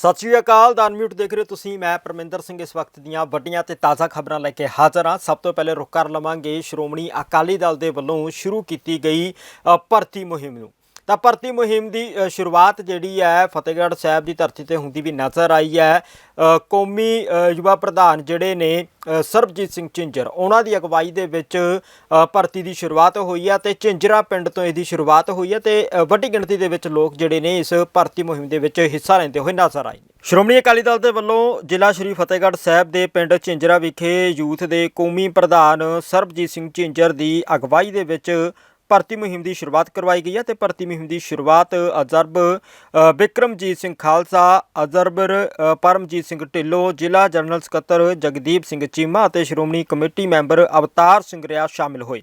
ਸਤਿ ਸ਼੍ਰੀ ਅਕਾਲ ਦਾਨਮਿਊਟ ਦੇਖ ਰਹੇ ਹੋ ਤੁਸੀਂ, ਮੈਂ ਪਰਮਿੰਦਰ ਸਿੰਘ ਇਸ ਵਕਤ ਦੀਆਂ ਵੱਡੀਆਂ ਤੇ ਤਾਜ਼ਾ ਖਬਰਾਂ ਲੈ ਕੇ ਹਾਜ਼ਰ ਹਾਂ। ਸਭ ਤੋਂ ਪਹਿਲੇ ਰੁਕ ਕਰ ਲਵਾਂਗੇ, ਸ਼੍ਰੋਮਣੀ ਅਕਾਲੀ ਦਲ ਦੇ ਵੱਲੋਂ ਸ਼ੁਰੂ ਕੀਤੀ ਗਈ ਭਰਤੀ ਮੁਹਿੰਮ ਨੂੰ। ਤਾਂ ਭਰਤੀ ਮੁਹਿੰਮ ਦੀ ਸ਼ੁਰੂਆਤ ਜਿਹੜੀ ਹੈ ਫਤਿਹਗੜ੍ਹ ਸਾਹਿਬ ਦੀ ਧਰਤੀ ਤੇ ਹੁੰਦੀ ਵੀ ਨਜ਼ਰ ਆਈ ਹੈ। ਕੌਮੀ ਯੁਵਾ ਪ੍ਰਧਾਨ ਜਿਹੜੇ ਨੇ ਸਰਬਜੀਤ ਸਿੰਘ ਝਿੰਜਰ, ਉਹਨਾਂ ਦੀ ਅਗਵਾਈ ਦੇ ਵਿੱਚ ਭਰਤੀ ਦੀ ਸ਼ੁਰੂਆਤ ਹੋਈ ਹੈ ਤੇ ਝਿੰਜਰਾ ਪਿੰਡ ਤੋਂ ਇਹਦੀ ਸ਼ੁਰੂਆਤ ਹੋਈ ਹੈ ਤੇ ਵੱਡੀ ਗਿਣਤੀ ਦੇ ਵਿੱਚ ਲੋਕ ਜਿਹੜੇ ਨੇ ਇਸ ਭਰਤੀ ਮੁਹਿੰਮ ਦੇ ਵਿੱਚ ਹਿੱਸਾ ਲੈਂਦੇ ਹੋਏ ਨਜ਼ਰ ਆਏ ਨੇ। ਸ਼੍ਰੋਮਣੀ ਅਕਾਲੀ ਦਲ ਦੇ ਵੱਲੋਂ ਜ਼ਿਲ੍ਹਾ ਸ਼੍ਰੀ ਫਤਿਹਗੜ੍ਹ ਸਾਹਿਬ ਦੇ ਪਿੰਡ ਝਿੰਜਰਾ ਵਿਖੇ ਯੂਥ ਦੇ ਕੌਮੀ ਪ੍ਰਧਾਨ ਸਰਬਜੀਤ ਸਿੰਘ ਝਿੰਜਰ ਦੀ ਅਗਵਾਈ ਦੇ ਵਿੱਚ ਭਰਤੀ ਮੁਹਿੰਮ ਦੀ ਸ਼ੁਰੂਆਤ ਕਰਵਾਈ ਗਈ ਹੈ ਤੇ ਭਰਤੀ ਮੁਹਿੰਮ ਦੀ ਸ਼ੁਰੂਆਤ ਅਜ਼ਰਬ ਬਿਕਰਮਜੀਤ ਸਿੰਘ ਖਾਲਸਾ, ਅਜ਼ਰਬਰ ਪਰਮਜੀਤ ਸਿੰਘ ਢਿੱਲੋਂ, ਜ਼ਿਲ੍ਹਾ ਜਨਰਲ ਸਕੱਤਰ ਜਗਦੀਪ ਸਿੰਘ ਚੀਮਾ ਅਤੇ ਸ਼੍ਰੋਮਣੀ ਕਮੇਟੀ ਮੈਂਬਰ ਅਵਤਾਰ ਸਿੰਘ ਰਿਆ ਸ਼ਾਮਿਲ ਹੋਏ।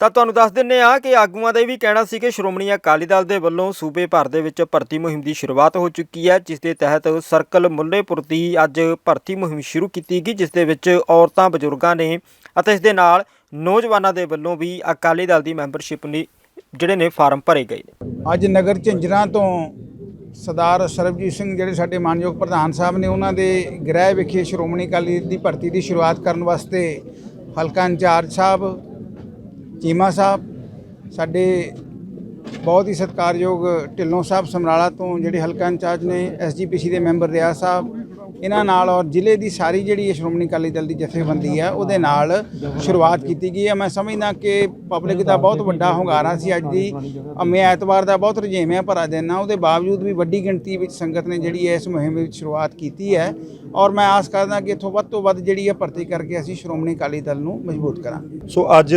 ਤਾਂ ਤੁਹਾਨੂੰ ਦੱਸ ਦਿੰਨੇ ਆ ਕਿ ਆਗੂਆਂ ਦਾ ਇਹ ਵੀ ਕਹਿਣਾ ਸੀ ਕਿ ਸ਼੍ਰੋਮਣੀ ਅਕਾਲੀ ਦਲ ਦੇ ਵੱਲੋਂ ਸੂਬੇ ਭਰ ਦੇ ਵਿੱਚ ਭਰਤੀ ਮੁਹਿੰਮ ਦੀ ਸ਼ੁਰੂਆਤ ਹੋ ਚੁੱਕੀ ਹੈ, ਜਿਸ ਦੇ ਤਹਿਤ ਸਰਕਲ ਮੁੱਲੇਪੁਰ ਦੀ ਅੱਜ ਭਰਤੀ ਮੁਹਿੰਮ ਸ਼ੁਰੂ ਕੀਤੀ ਗਈ, ਜਿਸ ਦੇ ਵਿੱਚ ਔਰਤਾਂ, ਬਜ਼ੁਰਗਾਂ ਨੇ ਅਤੇ ਇਸ ਦੇ ਨਾਲ ਨੌਜਵਾਨਾਂ ਦੇ ਵੱਲੋਂ ਵੀ ਅਕਾਲੀ ਦਲ ਦੀ ਮੈਂਬਰਸ਼ਿਪ ਲਈ ਜਿਹੜੇ ਨੇ ਫਾਰਮ ਭਰੇ ਗਏ ਨੇ। ਅੱਜ ਨਗਰ ਝੰਜਰਾਂ ਤੋਂ ਸਰਦਾਰ ਸਰਬਜੀਤ ਸਿੰਘ ਜਿਹੜੇ ਸਾਡੇ ਮਾਨਯੋਗ ਪ੍ਰਧਾਨ ਸਾਹਿਬ ਨੇ, ਉਹਨਾਂ ਦੇ ਗ੍ਰਹਿ ਵਿਖੇ ਸ਼੍ਰੋਮਣੀ ਅਕਾਲੀ ਦੀ ਭਰਤੀ ਦੀ ਸ਼ੁਰੂਆਤ ਕਰਨ ਵਾਸਤੇ ਹਲਕਾ ਇੰਚਾਰਜ ਸਾਹਿਬ ਚੀਮਾ ਸਾਹਿਬ, ਸਾਡੇ ਬਹੁਤ ਹੀ ਸਤਿਕਾਰਯੋਗ ਢਿੱਲੋਂ ਸਾਹਿਬ ਸਮਰਾਲਾ ਤੋਂ ਜਿਹੜੇ ਹਲਕਾ ਇੰਚਾਰਜ ਨੇ ਐਸਜੀਪੀਸੀ ਦੇ ਮੈਂਬਰ ਰਿਆਜ਼ ਸਾਹਿਬ ਇਹਨਾਂ ਨਾਲ ਔਰ ਜ਼ਿਲ੍ਹੇ ਦੀ ਸਾਰੀ ਜਿਹੜੀ ਇਹ ਸ਼੍ਰੋਮਣੀ ਅਕਾਲੀ ਦਲ ਦੀ ਜਥੇਬੰਦੀ ਹੈ ਉਹਦੇ ਨਾਲ ਸ਼ੁਰੂਆਤ ਕੀਤੀ ਗਈ ਹੈ ਮੈਂ ਸਮਝਦਾ ਕਿ ਪਬਲਿਕ ਦਾ ਬਹੁਤ ਵੱਡਾ ਹੁੰਗਾਰਾ ਸੀ ਅੱਜ ਦੀ। ਅੰਮੇ ਐਤਵਾਰ ਦਾ ਬਹੁਤ ਰੁਝੇਵਿਆਂ ਭਰਾ ਦਿਨ ਆ ਉਹਦੇ ਬਾਵਜੂਦ ਵੀ ਵੱਡੀ ਗਿਣਤੀ ਵਿੱਚ ਸੰਗਤ ਨੇ ਜਿਹੜੀ ਹੈ ਇਸ ਮੁਹਿੰਮ ਵਿੱਚ ਸ਼ੁਰੂਆਤ ਕੀਤੀ ਹੈ। ਔਰ ਮੈਂ ਆਸ ਕਰਦਾ ਕਿ ਇੱਥੋਂ ਵੱਧ ਤੋਂ ਵੱਧ ਜਿਹੜੀ ਹੈ ਭਰਤੀ ਕਰਕੇ ਅਸੀਂ ਸ਼੍ਰੋਮਣੀ ਅਕਾਲੀ ਦਲ ਨੂੰ ਮਜ਼ਬੂਤ ਕਰਾਂਗੇ। ਸੋ ਅੱਜ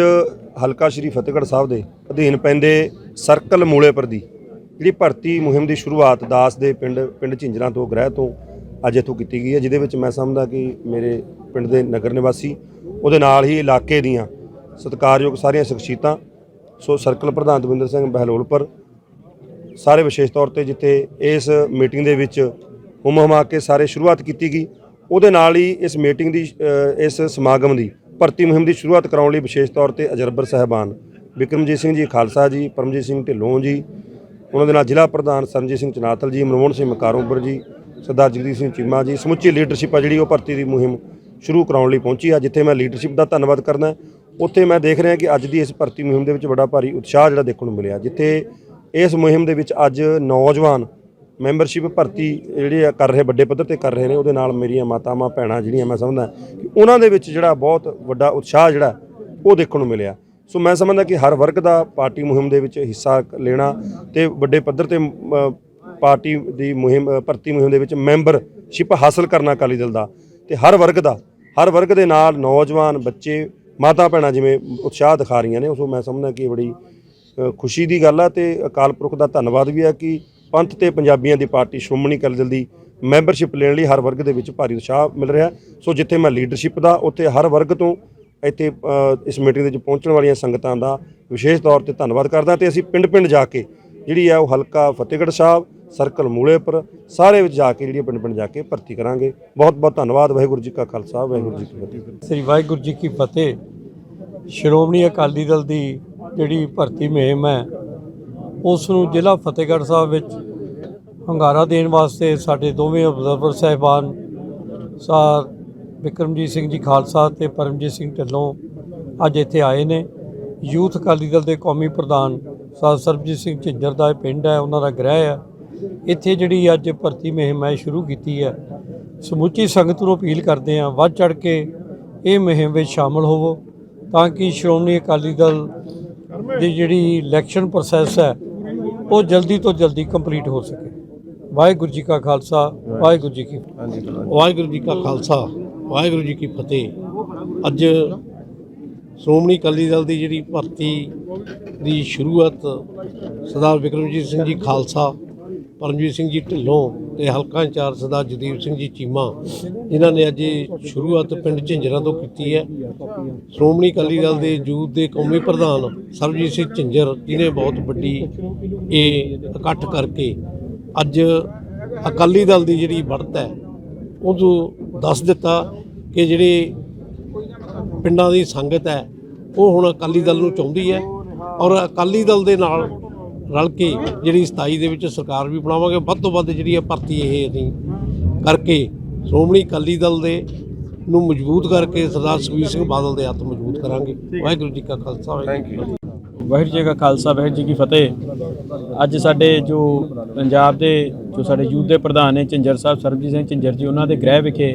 ਹਲਕਾ ਸ਼੍ਰੀ ਫਤਿਹਗੜ੍ਹ ਸਾਹਿਬ ਦੇ ਅਧੀਨ ਪੈਂਦੇ ਸਰਕਲ ਮੂਲੇਪੁਰ ਦੀ ਜਿਹੜੀ ਭਰਤੀ ਮੁਹਿੰਮ ਦੀ ਸ਼ੁਰੂਆਤ ਦਾਸ ਦੇ ਪਿੰਡ ਪਿੰਡ ਝਿੰਜਰਾਂ ਤੋਂ, ਗ੍ਰਹਿ ਤੋਂ ਅੱਜ ਇੱਥੋਂ ਕੀਤੀ ਗਈ ਹੈ, ਜਿਹਦੇ ਵਿੱਚ ਮੈਂ ਸਮਝਦਾ ਕਿ ਮੇਰੇ ਪਿੰਡ ਦੇ ਨਗਰ ਨਿਵਾਸੀ ਉਹਦੇ ਨਾਲ ਹੀ ਇਲਾਕੇ ਦੀਆਂ ਸਤਿਕਾਰਯੋਗ ਸਾਰੀਆਂ ਸ਼ਖਸੀਅਤਾਂ, ਸੋ ਸਰਕਲ ਪ੍ਰਧਾਨ ਦਵਿੰਦਰ ਸਿੰਘ ਬਹਿਲੋਲਪੁਰ, ਸਾਰੇ ਵਿਸ਼ੇਸ਼ ਤੌਰ ਤੇ ਜਿੱਥੇ ਇਸ ਮੀਟਿੰਗ ਦੇ ਵਿੱਚ ਹੁਮ ਹੁਮਾ ਕੇ ਸਾਰੇ ਸ਼ੁਰੂਆਤ ਕੀਤੀ ਗਈ, ਉਹਦੇ ਨਾਲ ਹੀ ਇਸ ਮੀਟਿੰਗ ਦੀ ਇਸ ਸਮਾਗਮ ਦੀ ਭਰਤੀ ਮੁਹਿੰਮ ਦੀ ਸ਼ੁਰੂਆਤ ਕਰਾਉਣ ਲਈ ਵਿਸ਼ੇਸ਼ ਤੌਰ ਤੇ ਅਜਰਬਰ ਸਾਹਿਬਾਨ ਵਿਕਰਮਜੀਤ ਸਿੰਘ ਜੀ, ਖਾਲਸਾ ਜੀ, ਪਰਮਜੀਤ ਸਿੰਘ ਢਿੱਲੋਂ ਜੀ, ਉਹਨਾਂ ਦੇ ਨਾਲ ਜ਼ਿਲ੍ਹਾ ਪ੍ਰਧਾਨ ਸਰਨਜੀਤ ਸਿੰਘ ਚਨਾਤਲ ਜੀ, ਮਨਮੋਹਨ ਸਿੰਘ ਮਕਾਰੋਂਪੁਰ ਜੀ ਸਰਦਾਰ ਜਗਦੀਪ ਸਿੰਘ ਚੀਮਾ ਜੀ, ਸਮੁੱਚੀ ਲੀਡਰਸ਼ਿਪ ਆ ਜਿਹੜੀ ਉਹ ਭਰਤੀ ਦੀ ਮੁਹਿੰਮ ਸ਼ੁਰੂ ਕਰਾਉਣ ਲਈ ਪਹੁੰਚੀ ਆ, ਜਿੱਥੇ ਮੈਂ ਲੀਡਰਸ਼ਿਪ ਦਾ ਧੰਨਵਾਦ ਕਰਦਾ ਉੱਥੇ ਮੈਂ ਦੇਖ ਰਿਹਾ ਕਿ ਅੱਜ ਦੀ ਇਸ ਭਰਤੀ ਮੁਹਿੰਮ ਦੇ ਵਿੱਚ ਬੜਾ ਭਾਰੀ ਉਤਸ਼ਾਹ ਜਿਹੜਾ ਦੇਖਣ ਨੂੰ ਮਿਲਿਆ, ਜਿੱਥੇ ਇਸ ਮੁਹਿੰਮ ਦੇ ਵਿੱਚ ਅੱਜ ਨੌਜਵਾਨ ਮੈਂਬਰਸ਼ਿਪ ਭਰਤੀ ਜਿਹੜੇ ਆ ਕਰ ਰਹੇ, ਵੱਡੇ ਪੱਧਰ ਤੇ ਕਰ ਰਹੇ ਨੇ, ਉਹਦੇ ਨਾਲ ਮੇਰੀਆਂ ਮਾਤਾਵਾਂ, ਭੈਣਾਂ ਜਿਹੜੀਆਂ ਮੈਂ ਸਮਝਦਾ ਕਿ ਉਹਨਾਂ ਦੇ ਵਿੱਚ ਜਿਹੜਾ ਬਹੁਤ ਵੱਡਾ ਉਤਸ਼ਾਹ ਜਿਹੜਾ, ਉਹ ਦੇਖਣ ਨੂੰ ਮਿਲਿਆ। ਸੋ ਮੈਂ ਸਮਝਦਾ ਕਿ ਹਰ ਵਰਗ ਦਾ ਪਾਰਟੀ ਮੁਹਿੰਮ ਦੇ ਵਿੱਚ ਹਿੱਸਾ ਲੈਣਾ ਤੇ ਵੱਡੇ ਪੱਧਰ ਤੇ ਪਾਰਟੀ ਦੀ ਮੁਹਿੰਮ ਅ, ਭਰਤੀ ਮੁਹਿੰਮ ਦੇ ਵਿੱਚ ਮੈਂਬਰਸ਼ਿਪ ਹਾਸਲ ਕਰਨਾ ਅਕਾਲੀ ਦਲ ਦਾ ਤੇ ਹਰ ਵਰਗ ਦਾ ਹਰ ਵਰਗ ਦੇ ਨਾਲ ਨੌਜਵਾਨ ਬੱਚੇ ਮਾਤਾ ਭੈਣਾਂ ਜਿਵੇਂ ਉਤਸ਼ਾਹ ਦਿਖਾ ਰਹੀਆਂ ਨੇ ਉਸ ਮੈਂ ਸਮਝਦਾ ਕਿ ਇਹ ਬੜੀ ਅ, ਖੁਸ਼ੀ ਦੀ ਗੱਲ ਆ ਤੇ ਅਕਾਲ ਪੁਰਖ ਦਾ ਧੰਨਵਾਦ ਵੀ ਆ ਕਿ ਪੰਥ ਤੇ ਪੰਜਾਬੀਆਂ ਦੀ ਪਾਰਟੀ ਸ਼੍ਰੋਮਣੀ ਅਕਾਲੀ ਦਲ ਦੀ ਮੈਂਬਰਸ਼ਿਪ ਲੈਣ ਲਈ ਹਰ ਵਰਗ ਦੇ ਵਿੱਚ ਭਾਰੀ ਉਤਸ਼ਾਹ ਮਿਲ ਰਿਹਾ। ਸੋ ਜਿੱਥੇ ਮੈਂ ਲੀਡਰਸ਼ਿਪ ਦਾ ਉੱਥੇ ਹਰ ਵਰਗ ਤੋਂ ਇੱਥੇ ਅ, ਇਸ ਮੀਟਿੰਗ ਦੇ ਵਿੱਚ ਪਹੁੰਚਣ ਵਾਲੀਆਂ ਸੰਗਤਾਂ ਦਾ ਵਿਸ਼ੇਸ਼ ਤੌਰ ਤੇ ਧੰਨਵਾਦ ਕਰਦਾ ਤੇ ਅਸੀਂ ਪਿੰਡ-ਪਿੰਡ ਜਾ ਕੇ ਜਿਹੜੀ ਆ ਉਹ ਹਲਕਾ ਫਤਿਹਗੜ੍ਹ ਸਾਹਿਬ ਸਰਕਲ ਮੂਲੇਪੁਰ ਸਾਰੇ ਵਿੱਚ ਜਾ ਕੇ ਜਿਹੜੀ ਪਿੰਡ-ਪਿੰਡ ਜਾ ਕੇ ਭਰਤੀ ਕਰਾਂਗੇ। ਬਹੁਤ-ਬਹੁਤ ਧੰਨਵਾਦ, ਵਾਹਿਗੁਰੂ ਜੀ ਕਾ ਖਾਲਸਾ, ਵਾਹਿਗੁਰੂ ਜੀ ਕੀ ਫਤਿਹ। ਸ੍ਰੀ ਵਾਹਿਗੁਰੂ ਜੀ ਕੀ ਫਤਿਹ। ਸ਼੍ਰੋਮਣੀ ਅਕਾਲੀ ਦਲ ਦੀ ਜਿਹੜੀ ਭਰਤੀ ਮੁਹਿੰਮ ਹੈ, ਉਸ ਨੂੰ ਜ਼ਿਲ੍ਹਾ ਫਤਿਹਗੜ੍ਹ ਸਾਹਿਬ ਵਿੱਚ ਹੰਗਾਰਾ ਦੇਣ ਵਾਸਤੇ ਸਾਡੇ ਦੋਵੇਂ ਅਬਜ਼ਰਵਰ ਸਾਹਿਬਾਨ ਸਰ ਵਿਕਰਮਜੀਤ ਸਿੰਘ ਜੀ ਖਾਲਸਾ ਤੇ ਪਰਮਜੀਤ ਸਿੰਘ ਢਿੱਲੋਂ ਅੱਜ ਇੱਥੇ ਆਏ ਨੇ। ਯੂਥ ਅਕਾਲੀ ਦਲ ਦੇ ਕੌਮੀ ਪ੍ਰਧਾਨ ਸਾ ਸਰਬਜੀਤ ਸਿੰਘ ਝਿੰਜਰ ਦਾ ਇਹ ਪਿੰਡ ਹੈ, ਉਹਨਾਂ ਦਾ ਗ੍ਰਹਿ ਹੈ। ਇੱਥੇ ਜਿਹੜੀ ਅੱਜ ਭਰਤੀ ਮੁਹਿੰਮ ਹੈ ਸ਼ੁਰੂ ਕੀਤੀ ਹੈ ਸਮੁੱਚੀ ਸੰਗਤ ਨੂੰ ਅਪੀਲ ਕਰਦੇ ਹਾਂ ਵੱਧ ਚੜ ਕੇ ਇਹ ਮੁਹਿੰਮ ਵਿੱਚ ਸ਼ਾਮਲ ਹੋਵੋ ਤਾਂ ਕਿ ਸ਼੍ਰੋਮਣੀ ਅਕਾਲੀ ਦਲ ਦੀ ਜਿਹੜੀ ਇਲੈਕਸ਼ਨ ਪ੍ਰੋਸੈਸ ਹੈ ਉਹ ਜਲਦੀ ਤੋਂ ਜਲਦੀ ਕੰਪਲੀਟ ਹੋ ਸਕੇ। ਵਾਹਿਗੁਰੂ ਜੀ ਕਾ ਖਾਲਸਾ ਵਾਹਿਗੁਰੂ ਜੀ ਕੀ ਫਤਿਹ ਵਾਹਿਗੁਰੂ ਜੀ ਕਾ ਖਾਲਸਾ ਵਾਹਿਗੁਰੂ ਜੀ ਕੀ ਫਤਿਹ। ਅੱਜ ਸ਼੍ਰੋਮਣੀ ਅਕਾਲੀ ਦਲ ਦੀ ਜਿਹੜੀ ਭਰਤੀ ਦੀ ਸ਼ੁਰੂਆਤ ਸਰਦਾਰ ਵਿਕਰਮਜੀਤ ਸਿੰਘ ਜੀ ਖਾਲਸਾ ਪਰਮਜੀਤ ਸਿੰਘ ਜੀ ਢਿੱਲੋਂ ਤੇ ਹਲਕਾ ਇੰਚਾਰਜ ਸਰਦਾਰ ਜਦੀਪ ਸਿੰਘ ਜੀ ਚੀਮਾ, ਜਿਨ੍ਹਾਂ ਨੇ ਅੱਜ ਸ਼ੁਰੂਆਤ ਪਿੰਡ ਝਿੰਜਰਾਂ ਤੋਂ ਕੀਤੀ ਹੈ। ਸ਼੍ਰੋਮਣੀ ਅਕਾਲੀ ਦਲ ਦੇ ਯੂਥ ਦੇ ਕੌਮੀ ਪ੍ਰਧਾਨ ਸਰਬਜੀਤ ਸਿੰਘ ਝਿੰਜਰ ਜਿਨੇ ਬਹੁਤ ਵੱਡੀ ਇਹ ਇਕੱਠ ਕਰਕੇ ਅੱਜ ਅਕਾਲੀ ਦਲ ਦੀ ਜਿਹੜੀ ਵੜਤ ਹੈ, ਉਹਨੂੰ ਦੱਸ ਦਿੱਤਾ ਕਿ ਜਿਹੜੇ ਪਿੰਡਾਂ ਦੀ ਸੰਗਤ ਹੈ, ਉਹ ਹੁਣ ਅਕਾਲੀ ਦਲ ਨੂੰ ਚਾਹੁੰਦੀ ਹੈ ਔਰ ਅਕਾਲੀ ਦਲ ਦੇ ਨਾਲ ਰਲ ਕੇ ਜਿਹੜੀ 27 ਦੇ ਵਿੱਚ ਸਰਕਾਰ ਵੀ ਬਣਾਵਾਂਗੇ ਵੱਧ ਤੋਂ ਵੱਧ ਜਿਹੜੀ ਹੈ ਭਰਤੀ ਇਹ ਅਸੀਂ ਕਰਕੇ ਸ਼੍ਰੋਮਣੀ ਅਕਾਲੀ ਦਲ ਦੇ ਨੂੰ ਮਜ਼ਬੂਤ ਕਰਕੇ ਸਰਦਾਰ ਸੁਖਬੀਰ ਸਿੰਘ ਬਾਦਲ ਦੇ ਹੱਥ ਮਜ਼ਬੂਤ ਕਰਾਂਗੇ। ਵਾਹਿਗੁਰੂ ਜੀ ਕਾ ਖਾਲਸਾ ਵਾਹਿਗੁਰੂ ਜੀ ਕੀ ਫਤਿਹ। ਵਾਹਿਗੁਰੂ ਜੀ ਕਾ ਖਾਲਸਾ ਵਾਹਿਗੁਰੂ ਜੀ ਕੀ ਫਤਿਹ। ਅੱਜ ਸਾਡੇ ਜੋ ਪੰਜਾਬ ਦੇ ਜੋ ਸਾਡੇ ਯੂਥ ਦੇ ਪ੍ਰਧਾਨ ਨੇ ਝੰਜਰ ਸਾਹਿਬ ਸਰਬਜੀਤ ਸਿੰਘ ਝੰਜਰ ਜੀ ਉਹਨਾਂ ਦੇ ਗ੍ਰਹਿ ਵਿਖੇ